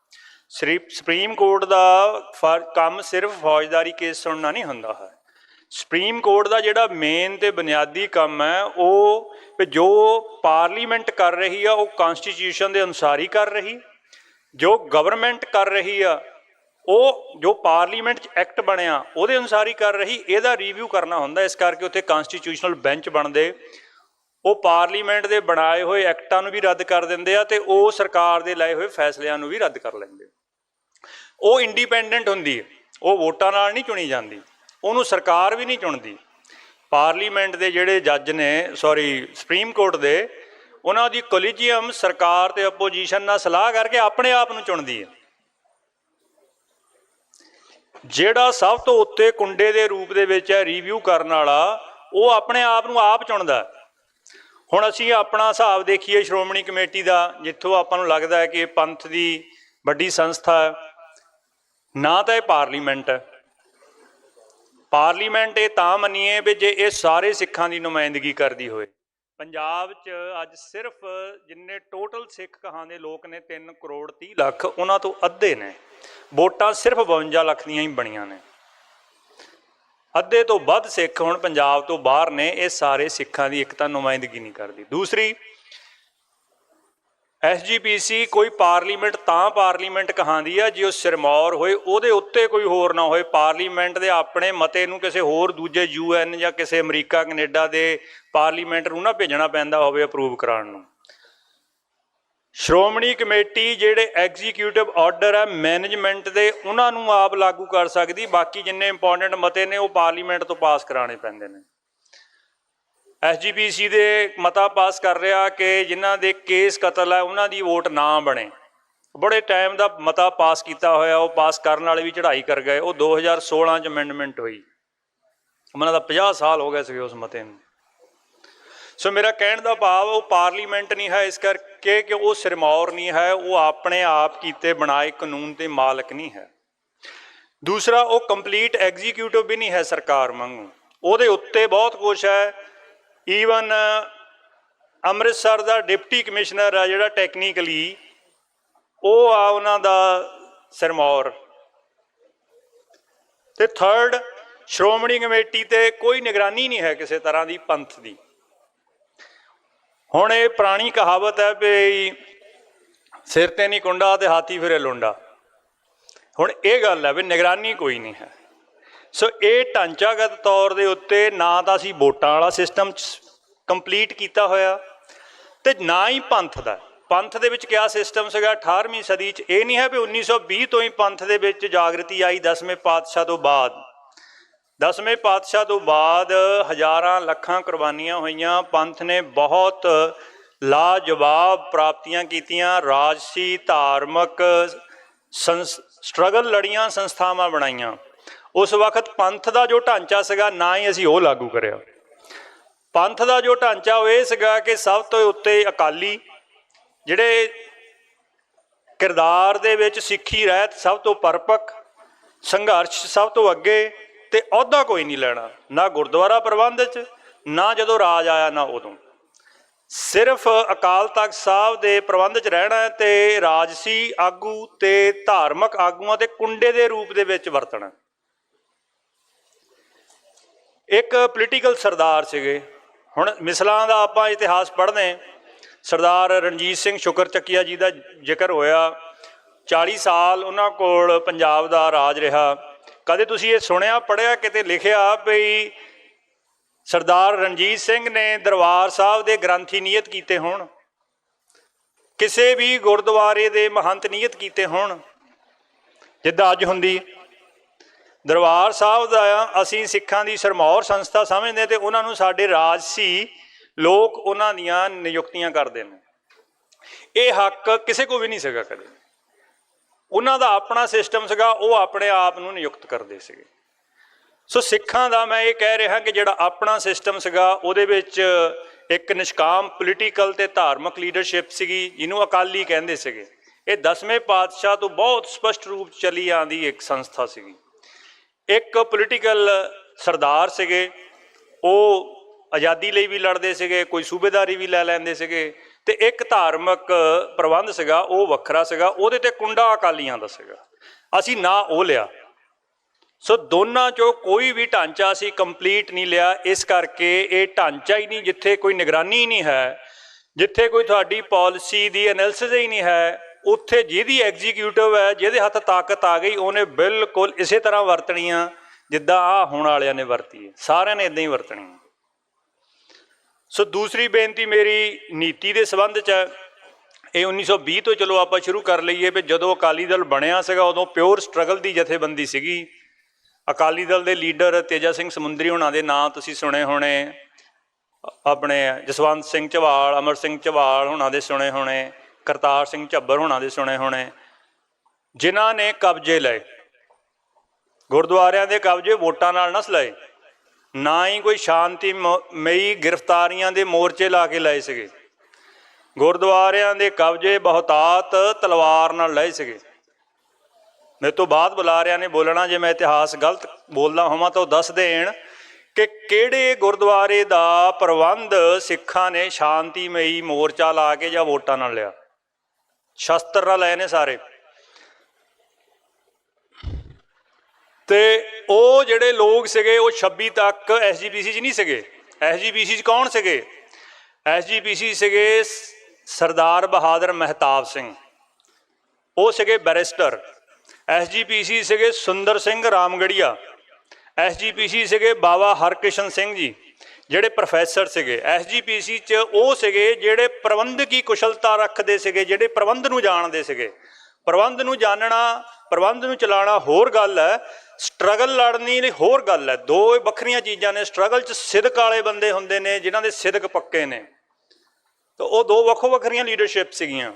ਸ੍ਰੀ ਸੁਪਰੀਮ ਕੋਰਟ ਦਾ ਫਰ- ਕੰਮ ਸਿਰਫ ਫੌਜਦਾਰੀ ਕੇਸ ਸੁਣਨਾ ਨਹੀਂ ਹੁੰਦਾ ਹੈ। ਸੁਪਰੀਮ ਕੋਰਟ ਦਾ ਜਿਹੜਾ ਮੇਨ ਤੇ ਬੁਨਿਆਦੀ ਕੰਮ ਹੈ, ਉਹ ਜੋ ਪਾਰਲੀਮੈਂਟ ਕਰ ਰਹੀ ਆ, ਉਹ ਕਨਸਟੀਟਿਊਸ਼ਨ ਦੇ ਅਨੁਸਾਰ ਹੀ ਕਰ ਰਹੀ। ਜੋ ਗਵਰਨਮੈਂਟ ਕਰ ਰਹੀ ਆ, ਉਹ ਜੋ ਪਾਰਲੀਮੈਂਟ 'ਚ ਐਕਟ ਬਣਿਆ, ਉਹਦੇ ਅਨੁਸਾਰ ਹੀ ਕਰ ਰਹੀ। ਇਹਦਾ ਰਿਵਿਊ ਕਰਨਾ ਹੁੰਦਾ, ਇਸ ਕਰਕੇ ਉੱਥੇ ਕਨਸਟੀਟਿਊਸ਼ਨਲ ਬੈਂਚ ਬਣਦੇ। ਉਹ ਪਾਰਲੀਮੈਂਟ ਦੇ ਬਣਾਏ ਹੋਏ ਐਕਟਾਂ ਨੂੰ ਵੀ ਰੱਦ ਕਰ ਦਿੰਦੇ ਆ ਤੇ ਉਹ ਸਰਕਾਰ ਦੇ ਲਏ ਹੋਏ ਫੈਸਲਿਆਂ ਨੂੰ ਵੀ ਰੱਦ ਕਰ ਲੈਂਦੇ ਉਹ ਇੰਡੀਪੈਂਡੈਂਟ ਹੁੰਦੀ ਹੈ ਉਹ ਵੋਟਾਂ ਨਾਲ ਨਹੀਂ ਚੁਣੀ ਜਾਂਦੀ। ਉਹਨੂੰ ਸਰਕਾਰ ਵੀ ਨਹੀਂ ਚੁਣਦੀ। ਪਾਰਲੀਮੈਂਟ ਦੇ ਜਿਹੜੇ ਜੱਜ ਨੇ, ਸੌਰੀ, ਸੁਪਰੀਮ ਕੋਰਟ ਦੇ, ਉਹਨਾਂ ਦੀ ਕੋਲੀਜੀਅਮ ਸਰਕਾਰ ਤੇ ਆਪੋਜੀਸ਼ਨ ਨਾਲ ਸਲਾਹ ਕਰਕੇ ਆਪਣੇ ਆਪ ਨੂੰ ਚੁਣਦੀ ਹੈ ਜਿਹੜਾ ਸਭ ਤੋਂ ਉੱਤੇ ਕੁੰਡੇ ਦੇ ਰੂਪ ਦੇ ਵਿੱਚ ਹੈ ਰਿਵਿਊ ਕਰਨ ਵਾਲਾ, ਉਹ ਆਪਣੇ ਆਪ ਨੂੰ ਆਪ ਚੁਣਦਾ। ਹੁਣ ਅਸੀਂ ਆਪਣਾ ਹਿਸਾਬ ਦੇਖੀਏ ਸ਼੍ਰੋਮਣੀ ਕਮੇਟੀ ਦਾ, ਜਿੱਥੋਂ ਆਪਾਂ ਨੂੰ ਲੱਗਦਾ ਹੈ ਕਿ ਪੰਥ ਦੀ ਵੱਡੀ ਸੰਸਥਾ ਨਾ ਤਾਂ ਇਹ ਪਾਰਲੀਮੈਂਟ ਹੈ। ਪਾਰਲੀਮੈਂਟ ਇਹ ਤਾਂ ਮੰਨੀਏ ਵੀ ਜੇ ਇਹ ਸਾਰੇ ਸਿੱਖਾਂ ਦੀ ਨੁਮਾਇੰਦਗੀ ਕਰਦੀ ਹੋਵੇ। ਪੰਜਾਬ 'ਚ ਅੱਜ ਸਿਰਫ ਜਿੰਨੇ ਟੋਟਲ ਸਿੱਖ ਕਹਾਂ ਦੇ ਲੋਕ ਨੇ 3 ਕਰੋੜ 30 ਲੱਖ, ਉਹਨਾਂ ਤੋਂ ਅੱਧੇ ਨੇ। ਵੋਟਾਂ ਸਿਰਫ 52 ਲੱਖ ਦੀਆਂ ਹੀ ਬਣੀਆਂ ਨੇ। ਅੱਧੇ ਤੋਂ ਵੱਧ ਸਿੱਖ ਹੁਣ ਪੰਜਾਬ ਤੋਂ ਬਾਹਰ ਨੇ, ਇਹ ਸਾਰੇ ਸਿੱਖਾਂ ਦੀ ਇੱਕ ਤਾਂ ਨੁਮਾਇੰਦਗੀ ਨਹੀਂ ਕਰਦੀ। ਦੂਸਰੀ ਐਸਜੀਪੀਸੀ ਕੋਈ ਪਾਰਲੀਮੈਂਟ ਤਾਂ ਪਾਰਲੀਮੈਂਟ ਕਹਾਂਦੀ ਆ, ਜੇ ਉਹ ਸਿਰਮੌਰ ਹੋਏ, ਉਹਦੇ ਉੱਤੇ ਕੋਈ ਹੋਰ ਨਾ ਹੋਏ। ਪਾਰਲੀਮੈਂਟ ਦੇ ਆਪਣੇ ਮਤੇ ਨੂੰ ਕਿਸੇ ਹੋਰ ਦੂਜੇ ਯੂਐਨ ਜਾਂ ਕਿਸੇ ਅਮਰੀਕਾ, ਕੈਨੇਡਾ ਦੇ ਪਾਰਲੀਮੈਂਟ ਨੂੰ ਨਾ ਭੇਜਣਾ ਪੈਂਦਾ ਹੋਵੇ ਅਪਰੂਵ ਕਰਾਉਣ ਨੂੰ। ਸ਼੍ਰੋਮਣੀ ਕਮੇਟੀ ਜਿਹੜੇ ਐਗਜ਼ੀਕਿਊਟਿਵ ਆਰਡਰ ਹੈ ਮੈਨੇਜਮੈਂਟ ਦੇ, ਉਹਨਾਂ ਨੂੰ ਆਪ ਲਾਗੂ ਕਰ ਸਕਦੀ, ਬਾਕੀ ਜਿੰਨੇ ਇੰਪੋਰਟੈਂਟ ਮਤੇ ਨੇ, ਉਹ ਪਾਰਲੀਮੈਂਟ ਤੋਂ ਪਾਸ ਕਰਾਣੇ ਪੈਂਦੇ ਨੇ। ਐਸਜੀਪੀਸੀ ਦੇ ਮਤਾ ਪਾਸ ਕਰ ਰਿਹਾ ਕਿ ਜਿਨ੍ਹਾਂ ਦੇ ਕੇਸ ਕਤਲ ਹੈ ਉਹਨਾਂ ਦੀ ਵੋਟ ਨਾ ਬਣੇ। ਬੜੇ ਟਾਈਮ ਦਾ ਮਤਾ ਪਾਸ ਕੀਤਾ ਹੋਇਆ, ਉਹ ਪਾਸ ਕਰਨ ਵਾਲੇ ਵੀ ਚੜ੍ਹਾਈ ਕਰ ਗਏ। ਉਹ 2016 ਚ ਅਮੈਂਡਮੈਂਟ ਹੋਈ। ਉਹਨਾਂ ਦਾ 50 ਸਾਲ ਹੋ ਗਏ ਸੀ ਉਸ ਮਤੇ ਨੂੰ। ਸੋ ਮੇਰਾ ਕਹਿਣ ਦਾ ਭਾਵ ਉਹ ਪਾਰਲੀਮੈਂਟ ਨਹੀਂ ਹੈ, ਇਸ ਕਰਕੇ ਕਿ ਉਹ ਸਿਰਮੌਰ ਨਹੀਂ ਹੈ, ਉਹ ਆਪਣੇ ਆਪ ਕੀਤੇ ਬਣਾਏ ਕਾਨੂੰਨ ਦੇ ਮਾਲਕ ਨਹੀਂ ਹੈ। ਦੂਸਰਾ, ਉਹ ਕੰਪਲੀਟ ਐਗਜ਼ੀਕਿਊਟਿਵ ਵੀ ਨਹੀਂ ਹੈ ਸਰਕਾਰ ਵਾਂਗੂ। ਉਹਦੇ ਉੱਤੇ ਬਹੁਤ ਕੁਝ ਹੈ। ਈਵਨ ਅੰਮ੍ਰਿਤਸਰ ਦਾ ਡਿਪਟੀ ਕਮਿਸ਼ਨਰ ਆ ਜਿਹੜਾ ਟੈਕਨੀਕਲੀ ਉਹ ਆ ਉਹਨਾਂ ਦਾ ਸਿਰਮੌਰ। ਤੇ ਥਰਡ ਸ਼੍ਰੋਮਣੀ ਕਮੇਟੀ ਤੇ ਕੋਈ ਨਿਗਰਾਨੀ ਨਹੀਂ ਹੈ ਕਿਸੇ ਤਰ੍ਹਾਂ ਦੀ ਪੰਥ ਦੀ। ਹੁਣ ਇਹ ਪੁਰਾਣੀ ਕਹਾਵਤ ਹੈ ਵੀ ਸਿਰ ਤੇ ਨਹੀਂ ਕੁੰਡਾ ਤੇ ਹਾਥੀ ਫਿਰੇ ਲੁੰਡਾ। ਹੁਣ ਇਹ ਗੱਲ ਹੈ ਵੀ ਨਿਗਰਾਨੀ ਕੋਈ ਨਹੀਂ ਹੈ। ਸੋ ਇਹ ਢਾਂਚਾਗਤ ਤੌਰ ਦੇ ਉੱਤੇ ਨਾ ਤਾਂ ਅਸੀਂ ਵੋਟਾਂ ਵਾਲਾ ਸਿਸਟਮ ਕੰਪਲੀਟ ਕੀਤਾ ਹੋਇਆ ਤੇ ਨਾ ਹੀ ਪੰਥ ਦਾ। ਪੰਥ ਦੇ ਵਿੱਚ ਕਿਆ ਸਿਸਟਮ ਸੀਗਾ? 18ਵੀਂ ਸਦੀ 'ਚ ਇਹ ਨਹੀਂ ਹੈ ਵੀ 1920 ਤੋਂ ਹੀ ਪੰਥ ਦੇ ਵਿੱਚ ਜਾਗਰਤੀ ਆਈ 10ਵੇਂ ਪਾਤਸ਼ਾਹ ਤੋਂ ਬਾਅਦ। ਦਸਵੇਂ ਪਾਤਸ਼ਾਹ ਤੋਂ ਬਾਅਦ ਹਜ਼ਾਰਾਂ ਲੱਖਾਂ ਕੁਰਬਾਨੀਆਂ ਹੋਈਆਂ। ਪੰਥ ਨੇ ਬਹੁਤ ਲਾਜਵਾਬ ਪ੍ਰਾਪਤੀਆਂ ਕੀਤੀਆਂ। ਰਾਜਸੀ, ਧਾਰਮਿਕ ਸਟਰਗਲ ਲੜੀਆਂ ਸੰਸਥਾਵਾਂ ਬਣਾਈਆਂ। ਉਸ ਵਕਤ ਪੰਥ ਦਾ ਜੋ ਢਾਂਚਾ ਸੀਗਾ, ਨਾ ਹੀ ਅਸੀਂ ਉਹ ਲਾਗੂ ਕਰਿਆ। ਪੰਥ ਦਾ ਜੋ ਢਾਂਚਾ ਉਹ ਇਹ ਸੀਗਾ ਕਿ ਸਭ ਤੋਂ ਉੱਤੇ ਅਕਾਲੀ, ਜਿਹੜੇ ਕਿਰਦਾਰ ਦੇ ਵਿੱਚ ਸਿੱਖੀ ਰਹਿਤ ਸਭ ਤੋਂ ਪਰਪਕ, ਸੰਘਰਸ਼ ਸਭ ਤੋਂ ਅੱਗੇ ਤੇ ਅਹੁਦਾ ਕੋਈ ਨਹੀਂ ਲੈਣਾ, ਨਾ ਗੁਰਦੁਆਰਾ ਪ੍ਰਬੰਧ 'ਚ, ਨਾ ਜਦੋਂ ਰਾਜ ਆਇਆ, ਨਾ ਉਦੋਂ। ਸਿਰਫ ਅਕਾਲ ਤਖਤ ਸਾਹਿਬ ਦੇ ਪ੍ਰਬੰਧ 'ਚ ਰਹਿਣਾ ਹੈ ਤੇ ਰਾਜਸੀ ਆਗੂ ਤੇ ਧਾਰਮਿਕ ਆਗੂਆਂ ਦੇ ਕੁੰਡੇ ਦੇ ਰੂਪ ਦੇ ਵਿੱਚ ਵਰਤਣਾ ਇੱਕ ਪੋਲੀਟੀਕਲ ਸਰਦਾਰ ਸੀਗੇ। ਹੁਣ ਮਿਸਲਾਂ ਦਾ ਆਪਾਂ ਇਤਿਹਾਸ ਪੜ੍ਹਦੇ ਸਰਦਾਰ ਰਣਜੀਤ ਸਿੰਘ ਸ਼ੁਕਰ ਚੱਕੀਆ ਜੀ ਦਾ ਜ਼ਿਕਰ ਹੋਇਆ। 40 ਸਾਲ ਉਹਨਾਂ ਕੋਲ ਪੰਜਾਬ ਦਾ ਰਾਜ ਰਿਹਾ। ਕਦੇ ਤੁਸੀਂ ਇਹ ਸੁਣਿਆ ਪੜਿਆ ਕਿਤੇ ਲਿਖਿਆ ਵੀ ਸਰਦਾਰ ਰਣਜੀਤ ਸਿੰਘ ਨੇ ਦਰਬਾਰ ਸਾਹਿਬ ਦੇ ਗ੍ਰੰਥੀ ਨਿਯਤ ਕੀਤੇ ਹੋਣ? ਕਿਸੇ ਵੀ ਗੁਰਦੁਆਰੇ ਦੇ ਮਹੰਤ ਨਿਯਤ ਕੀਤੇ ਹੋਣ? ਜਿੱਦਾਂ ਅੱਜ ਹੁੰਦੀ ਦਰਬਾਰ ਸਾਹਿਬ ਦਾ ਅਸੀਂ ਸਿੱਖਾਂ ਦੀ ਸਰਮੌਰ ਸੰਸਥਾ ਸਮਝਦੇ ਤੇ ਉਹਨਾਂ ਨੂੰ ਸਾਡੇ ਰਾਜ ਸੀ ਲੋਕ ਉਹਨਾਂ ਦੀਆਂ ਨਿਯੁਕਤੀਆਂ ਕਰਦੇ ਨੇ। ਇਹ ਹੱਕ ਕਿਸੇ ਕੋ ਵੀ ਨਹੀਂ ਸੀਗਾ ਕਦੇ। ਉਹਨਾਂ ਦਾ ਆਪਣਾ ਸਿਸਟਮ ਸੀਗਾ, ਉਹ ਆਪਣੇ ਆਪ ਨੂੰ ਨਿਯੁਕਤ ਕਰਦੇ ਸੀਗੇ। ਸੋ ਸਿੱਖਾਂ ਦਾ ਮੈਂ ਇਹ ਕਹਿ ਰਿਹਾ ਕਿ ਜਿਹੜਾ ਆਪਣਾ ਸਿਸਟਮ ਸੀਗਾ, ਉਹਦੇ ਵਿੱਚ ਇੱਕ ਨਿਸ਼ਕਾਮ ਪੋਲੀਟੀਕਲ ਤੇ ਧਾਰਮਿਕ ਲੀਡਰਸ਼ਿਪ ਸੀਗੀ, ਜਿਹਨੂੰ ਅਕਾਲੀ ਕਹਿੰਦੇ ਸੀਗੇ। ਇਹ ਦਸਵੇਂ ਪਾਤਸ਼ਾਹ ਤੋਂ ਬਹੁਤ ਸਪਸ਼ਟ ਰੂਪ 'ਚ ਚੱਲੀ ਆਂਦੀ ਇੱਕ ਸੰਸਥਾ ਸੀਗੀ। ਇੱਕ ਪੋਲੀਟੀਕਲ ਸਰਦਾਰ ਸੀਗੇ, ਉਹ ਆਜ਼ਾਦੀ ਲਈ ਵੀ ਲੜਦੇ ਸੀਗੇ, ਕੋਈ ਸੂਬੇਦਾਰੀ ਵੀ ਲੈ ਲੈਂਦੇ ਸੀਗੇ। ਤੇ ਇੱਕ ਧਾਰਮਿਕ ਪ੍ਰਬੰਧ ਸੀਗਾ, ਉਹ ਵੱਖਰਾ ਸੀਗਾ, ਉਹਦੇ ਤੇ ਕੁੰਡਾ ਅਕਾਲੀਆਂ ਦਾ ਸੀਗਾ। ਅਸੀਂ ਨਾ ਉਹ ਲਿਆ। ਸੋ ਦੋਨਾਂ ਚੋਂ ਕੋਈ ਵੀ ਢਾਂਚਾ ਅਸੀਂ ਕੰਪਲੀਟ ਨਹੀਂ ਲਿਆ। ਇਸ ਕਰਕੇ ਇਹ ਢਾਂਚਾ ਹੀ ਨਹੀਂ ਜਿੱਥੇ ਕੋਈ ਨਿਗਰਾਨੀ ਹੀ ਨਹੀਂ ਹੈ, ਜਿੱਥੇ ਕੋਈ ਤੁਹਾਡੀ ਪਾਲਿਸੀ ਦੀ ਐਨਾਲਿਸਿਸ ਹੀ ਨਹੀਂ ਹੈ, ਉੱਥੇ ਜਿਹਦੀ ਐਗਜ਼ੀਕਿਊਟਿਵ ਹੈ, ਜਿਹਦੇ ਹੱਥ ਤਾਕਤ ਆ ਗਈ, ਉਹਨੇ ਬਿਲਕੁਲ ਇਸੇ ਤਰ੍ਹਾਂ ਵਰਤਣੀਆਂ, ਜਿੱਦਾਂ ਆ ਹੁਣ ਵਾਲਿਆਂ ਨੇ ਵਰਤੀ ਹੈ। ਸਾਰਿਆਂ ਨੇ ਇਦਾਂ ਹੀ ਵਰਤਣੀ ਸੋ ਦੂਸਰੀ ਬੇਨਤੀ ਮੇਰੀ ਨੀਤੀ ਦੇ ਸੰਬੰਧ ਚ ਹੈ। ਇਹ 1920 ਤੋਂ ਚਲੋ ਆਪਾਂ ਸ਼ੁਰੂ ਕਰ ਲਈਏ ਵੀ ਜਦੋਂ ਅਕਾਲੀ ਦਲ ਬਣਿਆ ਸੀਗਾ, ਉਦੋਂ ਪਿਓਰ ਸਟਰਗਲ ਦੀ ਜਥੇਬੰਦੀ ਸੀਗੀ। ਅਕਾਲੀ ਦਲ ਦੇ ਲੀਡਰ ਤੇਜਾ ਸਿੰਘ ਸਮੁੰਦਰੀ ਹੋਣਾ ਦੇ ਨਾਂ ਤੁਸੀਂ ਸੁਣੇ ਹੋਣੇ। ਆਪਣੇ ਜਸਵੰਤ ਸਿੰਘ ਝਵਾਲ, ਅਮਰ ਸਿੰਘ ਝਵਾਲ ਹੋਣਾ ਦੇ ਸੁਣੇ ਹੋਣੇ। ਕਰਤਾਰ ਸਿੰਘ ਝੱਬਰ ਹੁਣਾਂ ਦੇ ਸੁਣੇ ਹੋਣੇ। ਜਿਨ੍ਹਾਂ ਨੇ ਕਬਜ਼ੇ ਲਏ। ਗੁਰਦੁਆਰਿਆਂ ਦੇ ਕਬਜ਼ੇ ਵੋਟਾਂ ਨਾਲ ਨਾ ਲਏ ਨਾ ਹੀ ਕੋਈ ਸ਼ਾਂਤੀ ਮ- ਮਈ ਗ੍ਰਿਫਤਾਰੀਆਂ ਦੇ ਮੋਰਚੇ ਲਾ ਕੇ ਲਏ ਸੀਗੇ। ਗੁਰਦੁਆਰਿਆਂ ਦੇ ਕਬਜ਼ੇ ਬਹੁਤਾਤ ਤਲਵਾਰ ਨਾਲ ਲਏ ਸੀਗੇ। ਮੇਰੇ ਤੋਂ ਬਾਅਦ ਬੁਲਾਰਿਆਂ ਨੇ ਬੋਲਣਾ, ਜੇ ਮੈਂ ਇਤਿਹਾਸ ਗਲਤ ਬੋਲਦਾ ਹੋਵਾਂ ਤਾਂ ਉਹ ਦੱਸ ਦੇਣ ਕਿ ਕਿਹੜੇ ਗੁਰਦੁਆਰੇ ਦਾ ਪ੍ਰਬੰਧ ਸਿੱਖਾਂ ਨੇ ਸ਼ਾਂਤੀਮਈ ਮੋਰਚਾ ਲਾ ਕੇ ਜਾਂ ਵੋਟਾਂ ਨਾਲ ਲਿਆ। ਸ਼ਸਤਰ ਨਾਲ ਲਏ ਨੇ ਸਾਰੇ। ਤੇ ਉਹ ਜਿਹੜੇ ਲੋਕ ਸੀਗੇ, ਉਹ 26 ਤੱਕ ਐਸਜੀਪੀਸੀ 'ਚ ਨਹੀਂ ਸੀਗੇ। ਐਸਜੀਪੀਸੀ 'ਚ ਕੌਣ ਸੀਗੇ? ਐਸਜੀਪੀਸੀ ਸੀਗੇ ਸ- ਸਰਦਾਰ ਬਹਾਦਰ ਮਹਿਤਾਬ ਸਿੰਘ। ਉਹ ਸੀਗੇ ਬੈਰਿਸਟਰ। ਐਸਜੀਪੀਸੀ ਸੀਗੇ ਸੁੰਦਰ ਸਿੰਘ ਰਾਮਗੜੀਆ। ਐਸਜੀਪੀਸੀ ਸੀਗੇ ਬਾਬਾ ਹਰਕ੍ਰਿਸ਼ਨ ਸਿੰਘ ਜੀ, ਜਿਹੜੇ ਪ੍ਰੋਫੈਸਰ ਸੀਗੇ। ਐਸਜੀਪੀਸੀ 'ਚ ਉਹ ਸੀਗੇ ਜਿਹੜੇ ਪ੍ਰਬੰਧਕੀ ਕੁਸ਼ਲਤਾ ਰੱਖਦੇ ਸੀਗੇ, ਜਿਹੜੇ ਪ੍ਰਬੰਧ ਨੂੰ ਜਾਣਦੇ ਸੀਗੇ। ਪ੍ਰਬੰਧ ਨੂੰ ਜਾਣਨਾ ਪ੍ਰਬੰਧ ਨੂੰ ਚਲਾਉਣਾ ਹੋਰ ਗੱਲ ਹੈ ਸਟਰਗਲ ਲੜਨੀ ਲਈ ਹੋਰ ਗੱਲ ਹੈ। ਦੋ ਵੱਖਰੀਆਂ ਚੀਜ਼ਾਂ ਨੇ ਸਟਰਗਲ 'ਚ ਸਿਦਕ ਵਾਲੇ ਬੰਦੇ ਹੁੰਦੇ ਨੇ, ਜਿਨ੍ਹਾਂ ਦੇ ਸਿਦਕ ਪੱਕੇ ਨੇ। ਤਾਂ ਉਹ ਦੋ ਵੱਖੋ ਵੱਖਰੀਆਂ ਲੀਡਰਸ਼ਿਪ ਸੀਗੀਆਂ।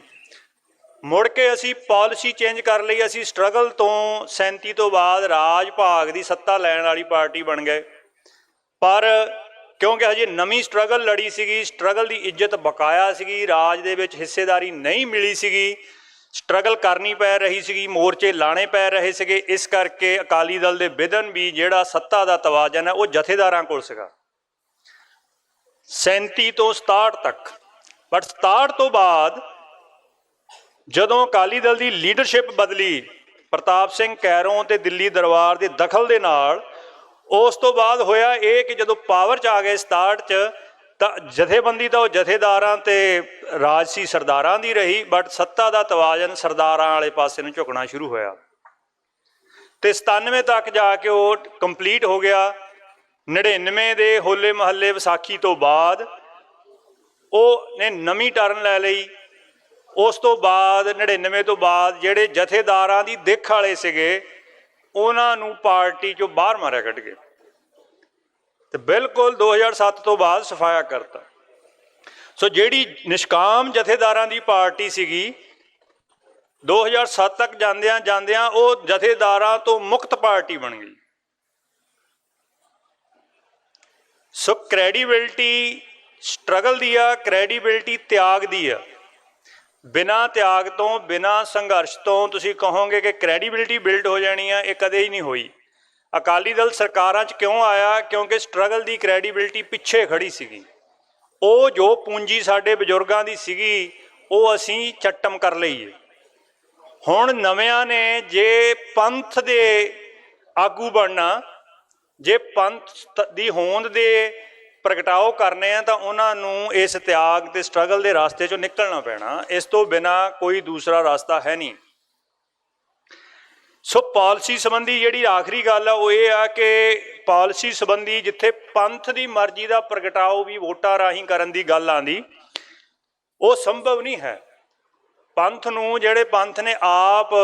ਮੁੜ ਕੇ ਅਸੀਂ ਪਾਲਿਸੀ ਚੇਂਜ ਕਰ ਲਈ, ਅਸੀਂ ਸਟਰਗਲ ਤੋਂ 37 ਤੋਂ ਬਾਅਦ ਰਾਜ ਭਾਗ ਦੀ ਸੱਤਾ ਲੈਣ ਵਾਲੀ ਪਾਰਟੀ ਬਣ ਗਏ। ਪਰ ਕਿਉਂਕਿ ਹਜੇ ਨਵੀਂ ਸਟਰਗਲ ਲੜੀ ਸੀਗੀ ਸਟਰਗਲ ਦੀ ਇੱਜ਼ਤ ਬਕਾਇਆ ਸੀਗੀ, ਰਾਜ ਦੇ ਵਿੱਚ ਹਿੱਸੇਦਾਰੀ ਨਹੀਂ ਮਿਲੀ ਸੀਗੀ ਸਟਰਗਲ ਕਰਨੀ ਪੈ ਰਹੀ ਸੀਗੀ, ਮੋਰਚੇ ਲਾਣੇ ਪੈ ਰਹੇ ਸੀਗੇ, ਇਸ ਕਰਕੇ ਅਕਾਲੀ ਦਲ ਦੇ ਵਿਧਨ ਵੀ ਜਿਹੜਾ ਸੱਤਾ ਦਾ ਤਵਾਜ਼ਨ ਹੈ ਉਹ ਜਥੇਦਾਰਾਂ ਕੋਲ ਸੀਗਾ। 37 ਤੋਂ 67 ਤੱਕ। ਬਟ 67 ਤੋਂ ਬਾਅਦ ਜਦੋਂ ਅਕਾਲੀ ਦਲ ਦੀ ਲੀਡਰਸ਼ਿਪ ਬਦਲੀ, ਪ੍ਰਤਾਪ ਸਿੰਘ ਕੈਰੋਂ ਤੇ ਦਿੱਲੀ ਦਰਬਾਰ ਦੇ ਦਖਲ ਦੇ ਨਾਲ, ਉਸ ਤੋਂ ਬਾਅਦ ਹੋਇਆ ਇਹ ਕਿ ਜਦੋਂ ਪਾਵਰ 'ਚ ਆ ਗਏ 67 'ਚ ਤਾਂ ਜਥੇਬੰਦੀ ਤਾਂ ਉਹ ਜਥੇਦਾਰਾਂ ਤੇ ਰਾਜਸੀ ਸਰਦਾਰਾਂ ਦੀ ਰਹੀ ਬਟ ਸੱਤਾ ਦਾ ਤਵਾਜ਼ਨ ਸਰਦਾਰਾਂ ਵਾਲੇ ਪਾਸੇ ਨੂੰ ਝੁਕਣਾ ਸ਼ੁਰੂ ਹੋਇਆ। ਤੇ 97 ਤੱਕ ਜਾ ਕੇ ਉਹ ਕੰਪਲੀਟ ਹੋ ਗਿਆ। 99 ਦੇ ਹੋਲੇ ਮਹੱਲੇ ਵਿਸਾਖੀ ਤੋਂ ਬਾਅਦ ਉਹ ਨੇ ਨਵੀਂ ਟਰਨ ਲੈ ਲਈ। ਉਸ ਤੋਂ ਬਾਅਦ 99 ਤੋਂ ਬਾਅਦ ਜਿਹੜੇ ਜਥੇਦਾਰਾਂ ਦੀ ਦਿੱਖ ਵਾਲੇ ਸੀਗੇ, ਉਹਨਾਂ ਨੂੰ ਪਾਰਟੀ ਚੋਂ ਬਾਹਰ ਮਾਰਿਆ, ਕੱਢ ਗਏ ਤੇ ਬਿਲਕੁਲ 2007 ਤੋਂ ਬਾਅਦ ਸਫਾਇਆ ਕਰਤਾ। ਸੋ ਜਿਹੜੀ ਨਿਸ਼ਕਾਮ ਜਥੇਦਾਰਾਂ ਦੀ ਪਾਰਟੀ ਸੀਗੀ 2007 ਤੱਕ ਜਾਂਦਿਆਂ ਜਾਂਦਿਆਂ ਉਹ ਜਥੇਦਾਰਾਂ ਤੋਂ ਮੁਕਤ ਪਾਰਟੀ ਬਣ ਗਈ। ਸੋ ਕ੍ਰੈਡੀਬਿਲਟੀ ਸਟਰਗਲ ਦੀ ਆ ਕ੍ਰੈਡੀਬਿਲਟੀ ਤਿਆਗ ਦੀ ਆ। ਬਿਨਾ ਤਿਆਗ ਤੋਂ, ਬਿਨਾ ਸੰਘਰਸ਼ ਤੋਂ ਤੁਸੀਂ ਕਹੋਗੇ ਕਿ ਕ੍ਰੈਡੀਬਿਲਟੀ ਬਿਲਡ ਹੋ ਜਾਣੀ ਆ, ਇਹ ਕਦੇ ਹੀ ਨਹੀਂ ਹੋਈ। ਅਕਾਲੀ ਦਲ ਸਰਕਾਰਾਂ 'ਚ ਕਿਉਂ ਆਇਆ? ਕਿਉਂਕਿ ਸਟਰਗਲ ਦੀ ਕ੍ਰੈਡੀਬਿਲਟੀ ਪਿੱਛੇ ਖੜੀ ਸੀਗੀ। ਉਹ ਜੋ ਪੂੰਜੀ ਸਾਡੇ ਬਜ਼ੁਰਗਾਂ ਦੀ ਸੀਗੀ, ਉਹ ਅਸੀਂ ਚੱਟਮ ਕਰ ਲਈਏ। ਹੁਣ ਨਵਿਆਂ ਨੇ ਜੇ ਪੰਥ ਦੇ ਆਗੂ ਬਣਨਾ, ਜੇ ਪੰਥ ਦੀ ਹੋਂਦ ਦੇ ਪ੍ਰਗਟਾਓ ਕਰਨੇ ਆ, ਤਾਂ ਉਹਨਾਂ ਨੂੰ ਇਸ ਤਿਆਗ ਤੇ ਸਟਰਗਲ ਦੇ ਰਸਤੇ ਚੋਂ ਨਿਕਲਣਾ ਪੈਣਾ। ਇਸ ਤੋਂ ਬਿਨਾ ਕੋਈ ਦੂਸਰਾ ਰਸਤਾ ਹੈ ਨਹੀਂ। ਸੋ ਪਾਲਿਸੀ ਸੰਬੰਧੀ ਜਿਹੜੀ ਆਖਰੀ ਗੱਲ ਆ, ਉਹ ਇਹ ਆ ਕਿ ਪਾਲਿਸੀ ਸੰਬੰਧੀ ਜਿੱਥੇ ਪੰਥ ਦੀ ਮਰਜ਼ੀ ਦਾ ਪ੍ਰਗਟਾਓ ਵੀ ਵੋਟਾਂ ਰਾਹੀਂ ਕਰਨ ਦੀ ਗੱਲ ਆਂਦੀ, ਉਹ ਸੰਭਵ ਨਹੀਂ ਹੈ। ਪੰਥ ਨੂੰ ਜਿਹੜੇ ਪੰਥ ਨੇ ਆਪ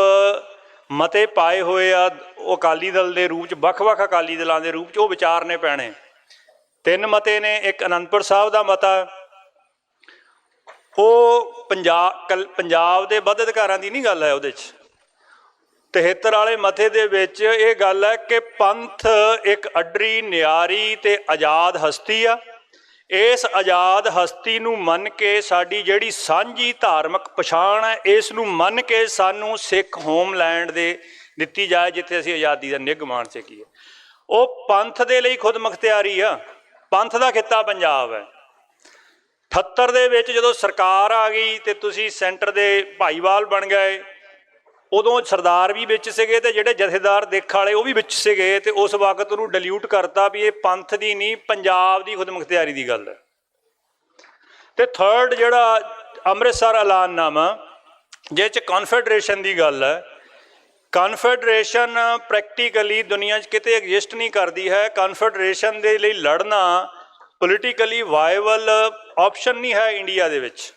ਮਤੇ ਪਾਏ ਹੋਏ ਆ, ਉਹ ਅਕਾਲੀ ਦਲ ਦੇ ਰੂਪ ਚ, ਵੱਖ-ਵੱਖ ਅਕਾਲੀ ਦਲਾਂ ਦੇ ਰੂਪ ਚ, ਉਹ ਵਿਚਾਰਨੇ ਪੈਣੇ। ਤਿੰਨ ਮਤੇ ਨੇ, ਇੱਕ ਅਨੰਦਪੁਰ ਸਾਹਿਬ ਦਾ ਮਤਾ, ਉਹ ਪੰਜਾਬ ਪੰਜਾਬ ਦੇ ਵੱਧ ਅਧਿਕਾਰਾਂ ਦੀ ਨਹੀਂ ਗੱਲ ਹੈ ਉਹਦੇ ਚ। 73 ਵਾਲੇ ਮਤੇ ਦੇ ਵਿੱਚ ਇਹ ਗੱਲ ਹੈ ਕਿ ਪੰਥ ਇੱਕ ਅਡਰੀ ਨਿਆਰੀ ਤੇ ਆਜ਼ਾਦ ਹਸਤੀ ਆ। ਇਸ ਆਜ਼ਾਦ ਹਸਤੀ ਨੂੰ ਮੰਨ ਕੇ ਸਾਡੀ ਜਿਹੜੀ ਸਾਂਝੀ ਧਾਰਮਿਕ ਪਛਾਣ ਹੈ, ਇਸ ਨੂੰ ਮੰਨ ਕੇ ਸਾਨੂੰ ਸਿੱਖ ਹੋਮਲੈਂਡ ਦੇ ਦਿੱਤੀ ਜਾਏ, ਜਿੱਥੇ ਅਸੀਂ ਆਜ਼ਾਦੀ ਦਾ ਨਿੱਘ ਮਾਣ ਸਕੀਏ। ਉਹ ਪੰਥ ਦੇ ਲਈ ਖੁਦ ਮੁਖਤਿਆਰੀ ਆ। ਪੰਥ ਦਾ ਖਿੱਤਾ ਪੰਜਾਬ ਹੈ। 78 ਦੇ ਵਿੱਚ ਜਦੋਂ ਸਰਕਾਰ ਆ ਗਈ ਤੇ ਤੁਸੀਂ ਸੈਂਟਰ ਦੇ ਭਾਈਵਾਲ ਬਣ ਗਏ ਉਦੋਂ ਸਰਦਾਰ ਵੀ ਵਿੱਚ ਸੀਗੇ ਤੇ ਜਿਹੜੇ ਜਥੇਦਾਰ ਦੇਖ ਵਾਲੇ ਉਹ ਵੀ ਵਿੱਚ ਸੀਗੇ ਤੇ ਉਸ ਵਕਤ ਉਹਨੂੰ ਡਿਲੂਟ ਕਰਤਾ ਵੀ ਇਹ ਪੰਥ ਦੀ ਨਹੀਂ, ਪੰਜਾਬ ਦੀ ਖੁਦਮੁਖਤਿਆਰੀ ਦੀ ਗੱਲ ਹੈ। ਤੇ ਥਰਡ ਜਿਹੜਾ ਅੰਮ੍ਰਿਤਸਰ ਐਲਾਨਨਾਮਾ, ਜਿਹਦੇ ਚ ਕਨਫੈਡਰੇਸ਼ਨ ਦੀ ਗੱਲ ਹੈ। ਕਨਫੈਡਰੇਸ਼ਨ ਪ੍ਰੈਕਟੀਕਲੀ ਦੁਨੀਆ 'ਚ ਕਿਤੇ ਐਗਜ਼ਿਸਟ ਨਹੀਂ ਕਰਦੀ ਹੈ। ਕਨਫੈਡਰੇਸ਼ਨ ਦੇ ਲਈ ਲੜਨਾ ਪੋਲੀਟੀਕਲੀ ਵਾਇਬਲ ਆਪਸ਼ਨ ਨਹੀਂ ਹੈ ਇੰਡੀਆ ਦੇ ਵਿੱਚ।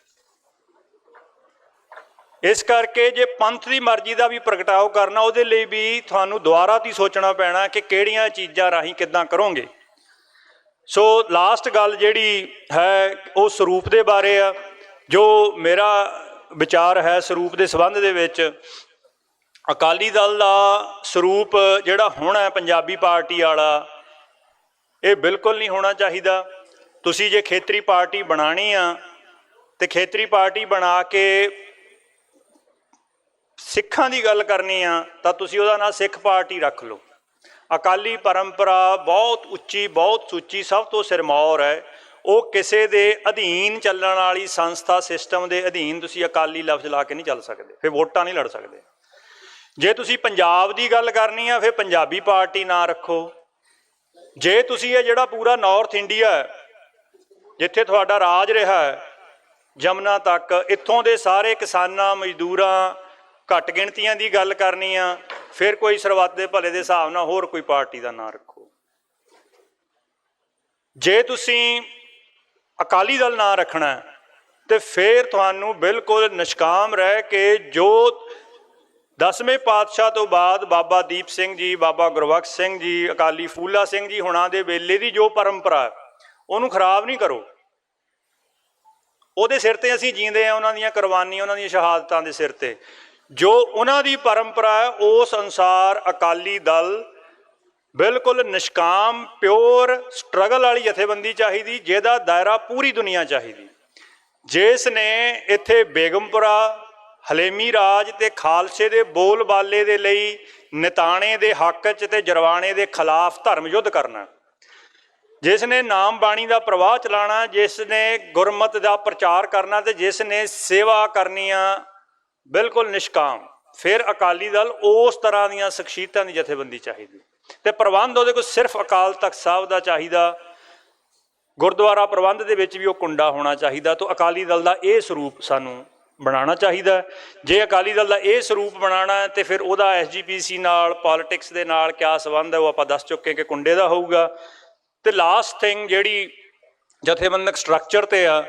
ਇਸ ਕਰਕੇ ਜੇ ਪੰਥ ਦੀ ਮਰਜ਼ੀ ਦਾ ਵੀ ਪ੍ਰਗਟਾਓ ਕਰਨਾ, ਉਹਦੇ ਲਈ ਵੀ ਤੁਹਾਨੂੰ ਦੁਬਾਰਾ ਤੋਂ ਸੋਚਣਾ ਪੈਣਾ ਕਿ ਕਿਹੜੀਆਂ ਚੀਜ਼ਾਂ ਰਾਹੀਂ ਕਿੱਦਾਂ ਕਰੋਗੇ। ਸੋ ਲਾਸਟ ਗੱਲ ਜਿਹੜੀ ਹੈ, ਉਹ ਸਰੂਪ ਦੇ ਬਾਰੇ ਆ। ਜੋ ਮੇਰਾ ਵਿਚਾਰ ਹੈ ਸਰੂਪ ਦੇ ਸੰਬੰਧ ਦੇ ਵਿੱਚ, ਅਕਾਲੀ ਦਲ ਦਾ ਸਰੂਪ ਜਿਹੜਾ ਹੁਣ ਹੈ ਪੰਜਾਬੀ ਪਾਰਟੀ ਵਾਲਾ, ਇਹ ਬਿਲਕੁਲ ਨਹੀਂ ਹੋਣਾ ਚਾਹੀਦਾ। ਤੁਸੀਂ ਜੇ ਖੇਤਰੀ ਪਾਰਟੀ ਬਣਾਣੀ ਆ, ਤੇ ਖੇਤਰੀ ਪਾਰਟੀ ਬਣਾ ਕੇ ਸਿੱਖਾਂ ਦੀ ਗੱਲ ਕਰਨੀ ਆ, ਤਾਂ ਤੁਸੀਂ ਉਹਦਾ ਨਾਂ ਸਿੱਖ ਪਾਰਟੀ ਰੱਖ ਲਓ। ਅਕਾਲੀ ਪਰੰਪਰਾ ਬਹੁਤ ਉੱਚੀ, ਬਹੁਤ ਸੁੱਚੀ, ਸਭ ਤੋਂ ਸਿਰਮੌਰ ਹੈ। ਉਹ ਕਿਸੇ ਦੇ ਅਧੀਨ ਚੱਲਣ ਵਾਲੀ ਸੰਸਥਾ, ਸਿਸਟਮ ਦੇ ਅਧੀਨ ਤੁਸੀਂ ਅਕਾਲੀ ਲਫ਼ਜ਼ ਲਾ ਕੇ ਨਹੀਂ ਚੱਲ ਸਕਦੇ, ਫਿਰ ਵੋਟਾਂ ਨਹੀਂ ਲੜ ਸਕਦੇ। ਜੇ ਤੁਸੀਂ ਪੰਜਾਬ ਦੀ ਗੱਲ ਕਰਨੀ ਆ, ਫਿਰ ਪੰਜਾਬੀ ਪਾਰਟੀ ਨਾ ਰੱਖੋ। ਜੇ ਤੁਸੀਂ ਇਹ ਜਿਹੜਾ ਪੂਰਾ ਨਾਰਥ ਇੰਡੀਆ ਜਿੱਥੇ ਤੁਹਾਡਾ ਰਾਜ ਰਿਹਾ ਹੈ, ਜਮਨਾ ਤੱਕ, ਇੱਥੋਂ ਦੇ ਸਾਰੇ ਕਿਸਾਨਾਂ, ਮਜ਼ਦੂਰਾਂ ਘੱਟ ਗਿਣਤੀਆਂ ਦੀ ਗੱਲ ਕਰਨੀ ਆ ਫਿਰ ਕੋਈ ਸਰਬੱਤ ਦੇ ਭਲੇ ਦੇ ਹਿਸਾਬ ਨਾਲ ਹੋਰ ਕੋਈ ਪਾਰਟੀ ਦਾ ਨਾਂ ਰੱਖੋ। ਜੇ ਤੁਸੀਂ ਅਕਾਲੀ ਦਲ ਨਾਂ ਰੱਖਣਾ ਹੈ, ਤੇ ਫਿਰ ਤੁਹਾਨੂੰ ਬਿਲਕੁਲ ਨਿਸ਼ਕਾਮ ਰਹਿ ਕੇ ਜੋ ਦਸਵੇਂ ਪਾਤਸ਼ਾਹ ਤੋਂ ਬਾਅਦ ਬਾਬਾ ਦੀਪ ਸਿੰਘ ਜੀ ਬਾਬਾ ਗੁਰਬਖਸ਼ ਸਿੰਘ ਜੀ ਅਕਾਲੀ ਫੂਲਾ ਸਿੰਘ ਜੀ ਹੁਣਾਂ ਦੇ ਵੇਲੇ ਦੀ ਜੋ ਪਰੰਪਰਾ ਉਹਨੂੰ ਖਰਾਬ ਨਹੀਂ ਕਰੋ। ਉਹਦੇ ਸਿਰ ਤੇ ਅਸੀਂ ਜੀਂਦੇ ਆ ਉਹਨਾਂ ਦੀਆਂ ਕੁਰਬਾਨੀਆਂ ਉਹਨਾਂ ਦੀਆਂ ਸ਼ਹਾਦਤਾਂ ਦੇ ਸਿਰ ਤੇ। ਜੋ ਉਹਨਾਂ ਦੀ ਪਰੰਪਰਾ ਹੈ ਉਸ ਅਨੁਸਾਰ ਅਕਾਲੀ ਦਲ ਬਿਲਕੁਲ ਨਿਸ਼ਕਾਮ, ਪਿਓਰ ਸਟਰਗਲ ਵਾਲੀ ਜਥੇਬੰਦੀ ਚਾਹੀਦੀ, ਜਿਹਦਾ ਦਾਇਰਾ ਪੂਰੀ ਦੁਨੀਆ ਚਾਹੀਦੀ। ਜਿਸ ਨੇ ਇੱਥੇ ਬੇਗਮਪੁਰਾ, ਹਲੇਮੀ ਰਾਜ ਤੇ ਖਾਲਸੇ ਦੇ ਬੋਲ ਬਾਲੇ ਦੇ ਲਈ ਨਿਤਾਣੇ ਦੇ ਹੱਕ 'ਚ ਤੇ ਜਰਵਾਣੇ ਦੇ ਖਿਲਾਫ ਧਰਮ ਯੁੱਧ ਕਰਨਾ। ਜਿਸ ਨੇ ਨਾਮ ਬਾਣੀ ਦਾ ਪ੍ਰਵਾਹ ਚਲਾਣਾ, ਜਿਸ ਨੇ ਗੁਰਮਤ ਦਾ ਪ੍ਰਚਾਰ ਕਰਨਾ ਤੇ ਜਿਸ ਨੇ ਸੇਵਾ ਕਰਨੀਆਂ ਬਿਲਕੁਲ ਨਿਸ਼ਕਾਮ। ਫਿਰ ਅਕਾਲੀ ਦਲ ਉਸ ਤਰ੍ਹਾਂ ਦੀਆਂ ਸ਼ਖਸੀਅਤਾਂ ਦੀ ਜਥੇਬੰਦੀ ਚਾਹੀਦੀ। ਤੇ ਪ੍ਰਬੰਧ ਉਹਦੇ ਕੋਲ ਸਿਰਫ ਅਕਾਲ ਤਖਤ ਸਾਹਿਬ ਦਾ ਚਾਹੀਦਾ। ਗੁਰਦੁਆਰਾ ਪ੍ਰਬੰਧ ਦੇ ਵਿੱਚ ਵੀ ਉਹ ਕੁੰਡਾ ਹੋਣਾ ਚਾਹੀਦਾ ਤੋਂ ਅਕਾਲੀ ਦਲ ਦਾ ਇਹ ਸਰੂਪ ਸਾਨੂੰ ਬਣਾਉਣਾ ਚਾਹੀਦਾ। ਜੇ ਅਕਾਲੀ ਦਲ ਦਾ ਇਹ ਸਰੂਪ ਬਣਾਉਣਾ ਹੈ ਤੇ ਫਿਰ ਉਹਦਾ ਐਸਜੀਪੀਸੀ ਨਾਲ, ਪੋਲਿਟਿਕਸ ਦੇ ਨਾਲ ਕਿਆ ਸੰਬੰਧ ਹੈ ਉਹ ਆਪਾਂ ਦੱਸ ਚੁੱਕੇ ਕਿ ਕੁੰਡੇ ਦਾ ਹੋਊਗਾ। ਤੇ ਲਾਸਟ ਥਿੰਗ ਜਿਹੜੀ ਜਥੇਬੰਦਕ ਸਟਰਕਚਰ ਤੇ ਆ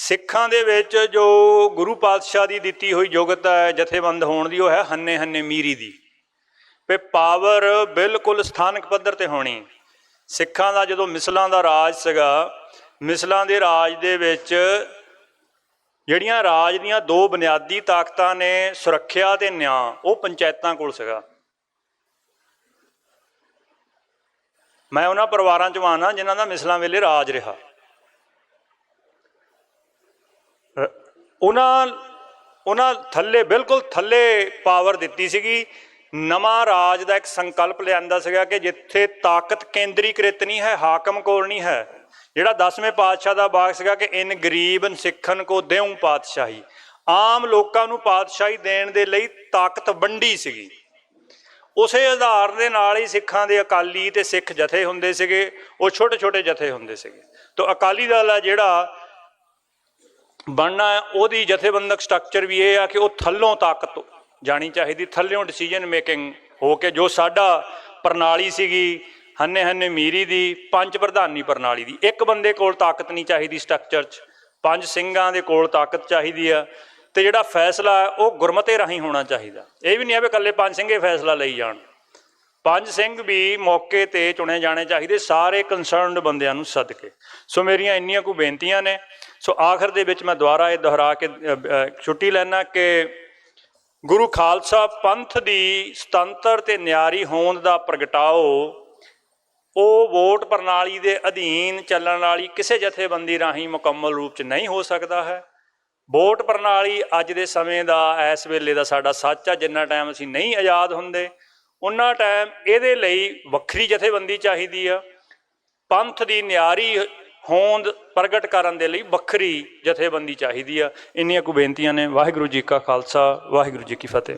ਸਿੱਖਾਂ ਦੇ ਵਿੱਚ ਜੋ ਗੁਰੂ ਪਾਤਸ਼ਾਹ ਦੀ ਦਿੱਤੀ ਹੋਈ ਯੋਗਤਾ ਹੈ, ਜਥੇਬੰਦ ਹੋਣ ਦੀ, ਉਹ ਹੈ ਹੰਨੇ ਹੰਨੇ ਮੀਰੀ ਦੀ। ਵੀ ਪਾਵਰ ਬਿਲਕੁਲ ਸਥਾਨਕ ਪੱਧਰ ਤੇ ਹੋਣੀ। ਸਿੱਖਾਂ ਦਾ ਜਦੋਂ ਮਿਸਲਾਂ ਦਾ ਰਾਜ ਸੀਗਾ, ਮਿਸਲਾਂ ਦੇ ਰਾਜ ਦੇ ਵਿੱਚ ਜਿਹੜੀਆਂ ਰਾਜ ਦੀਆਂ ਦੋ ਬੁਨਿਆਦੀ ਤਾਕਤਾਂ ਨੇ, ਸੁਰੱਖਿਆ ਤੇ ਨਿਆਂ, ਉਹ ਪੰਚਾਇਤਾਂ ਕੋਲ ਸੀਗਾ। ਮੈਂ ਉਹਨਾਂ ਪਰਿਵਾਰਾਂ ਚ ਮਾਨਾ ਜਿਨ੍ਹਾਂ ਦਾ ਮਿਸਲਾਂ ਵੇਲੇ ਰਾਜ ਰਿਹਾ। ਉਹਨਾਂ ਉਹਨਾਂ ਥੱਲੇ, ਬਿਲਕੁਲ ਥੱਲੇ ਪਾਵਰ ਦਿੱਤੀ ਸੀਗੀ। ਨਵਾਂ ਰਾਜ ਦਾ ਇੱਕ ਸੰਕਲਪ ਲਿਆਂਦਾ ਸੀਗਾ ਕਿ ਜਿੱਥੇ ਤਾਕਤ ਕੇਂਦਰੀਕ੍ਰਿਤ ਨਹੀਂ ਹੈ, ਹਾਕਮ ਕੋਲ ਨਹੀਂ ਹੈ। ਜਿਹੜਾ 10ਵੇਂ ਪਾਤਸ਼ਾਹ ਦਾ ਬਾਗ ਸੀਗਾ ਕਿ ਇਨ ਗਰੀਬਨ ਸਿੱਖਣ ਕੋ ਦੇਉ ਪਾਤਸ਼ਾਹੀ। ਆਮ ਲੋਕਾਂ ਨੂੰ ਪਾਤਸ਼ਾਹੀ ਦੇਣ ਦੇ ਲਈ ਤਾਕਤ ਵੰਡੀ ਸੀਗੀ। ਉਸੇ ਆਧਾਰ ਦੇ ਨਾਲ ਹੀ ਸਿੱਖਾਂ ਦੇ ਅਕਾਲੀ ਤੇ ਸਿੱਖ ਜਥੇ ਹੁੰਦੇ ਸੀਗੇ, ਉਹ ਛੋਟੇ ਛੋਟੇ ਜਥੇ ਹੁੰਦੇ ਸੀਗੇ। ਤੋਂ ਅਕਾਲੀ ਦਲ ਆ ਜਿਹੜਾ ਬਣਨਾ ਹੈ, ਉਹਦੀ ਜਥੇਬੰਦਕ ਸਟਰਕਚਰ ਵੀ ਇਹ ਆ ਕਿ ਉਹ ਥੱਲੋਂ ਤਾਕਤ ਜਾਣੀ ਚਾਹੀਦੀ ਥੱਲਿਓਂ ਡਿਸੀਜਨ ਮੇਕਿੰਗ ਹੋ ਕੇ ਜੋ ਸਾਡਾ ਪ੍ਰਣਾਲੀ ਸੀਗੀ ਹੰਨੇ ਹੰਨੇ ਮੀਰੀ ਦੀ ਪੰਜ ਪ੍ਰਧਾਨੀ ਪ੍ਰਣਾਲੀ ਦੀ। ਇੱਕ ਬੰਦੇ ਕੋਲ ਤਾਕਤ ਨਹੀਂ ਚਾਹੀਦੀ ਸਟਰਕਚਰ 'ਚ ਪੰਜ ਸਿੰਘਾਂ ਦੇ ਕੋਲ ਤਾਕਤ ਚਾਹੀਦੀ ਆ ਤੇ ਜਿਹੜਾ ਫੈਸਲਾ ਹੈ, ਉਹ ਗੁਰਮਤੇ ਰਾਹੀਂ ਹੋਣਾ ਚਾਹੀਦਾ। ਇਹ ਵੀ ਨਹੀਂ ਆ ਵੀ ਇਕੱਲੇ ਪੰਜ ਸਿੰਘੇ ਫੈਸਲਾ ਲਈ ਜਾਣ। ਪੰਜ ਸਿੰਘ ਵੀ ਮੌਕੇ ਤੇ ਚੁਣੇ ਜਾਣੇ ਚਾਹੀਦੇ, ਸਾਰੇ ਕੰਸਰਨਡ ਬੰਦਿਆਂ ਨੂੰ ਸੱਦ ਕੇ ਸੋ ਮੇਰੀਆਂ ਇੰਨੀਆਂ ਕੁ ਬੇਨਤੀਆਂ ਨੇ। ਸੋ ਆਖਰ ਦੇ ਵਿੱਚ ਮੈਂ ਦੁਬਾਰਾ ਇਹ ਦੁਹਰਾ ਕੇ ਛੁੱਟੀ ਲੈਣਾ ਕਿ ਗੁਰੂ ਖਾਲਸਾ ਪੰਥ ਦੀ ਸੁਤੰਤਰ ਤੇ ਨਿਆਰੀ ਹੋਂਦ ਦਾ ਪ੍ਰਗਟਾਓ, ਉਹ ਵੋਟ ਪ੍ਰਣਾਲੀ ਦੇ ਅਧੀਨ ਚੱਲਣ ਵਾਲੀ ਕਿਸੇ ਜਥੇਬੰਦੀ ਰਾਹੀਂ ਮੁਕੰਮਲ ਰੂਪ ਚ ਨਹੀਂ ਹੋ ਸਕਦਾ ਹੈ। ਵੋਟ ਪ੍ਰਣਾਲੀ ਅੱਜ ਦੇ ਸਮੇਂ ਦਾ, ਇਸ ਵੇਲੇ ਦਾ ਸਾਡਾ ਸੱਚ ਆ, ਜਿੰਨਾ ਟਾਈਮ ਅਸੀਂ ਨਹੀਂ ਆਜ਼ਾਦ ਹੁੰਦੇ ਉਹਨਾਂ ਟਾਈਮ ਇਹਦੇ ਲਈ ਵੱਖਰੀ ਜਥੇਬੰਦੀ ਚਾਹੀਦੀ ਆ। ਪੰਥ ਦੀ ਨਿਆਰੀ ਹੋਂਦ ਪ੍ਰਗਟ ਕਰਨ ਦੇ ਲਈ ਵੱਖਰੀ ਜਥੇਬੰਦੀ ਚਾਹੀਦੀ ਆ। ਇੰਨੀਆਂ ਕੁ ਬੇਨਤੀਆਂ ਨੇ। ਵਾਹਿਗੁਰੂ ਜੀ ਕਾ ਖਾਲਸਾ, ਵਾਹਿਗੁਰੂ ਜੀ ਕੀ ਫਤਿਹ।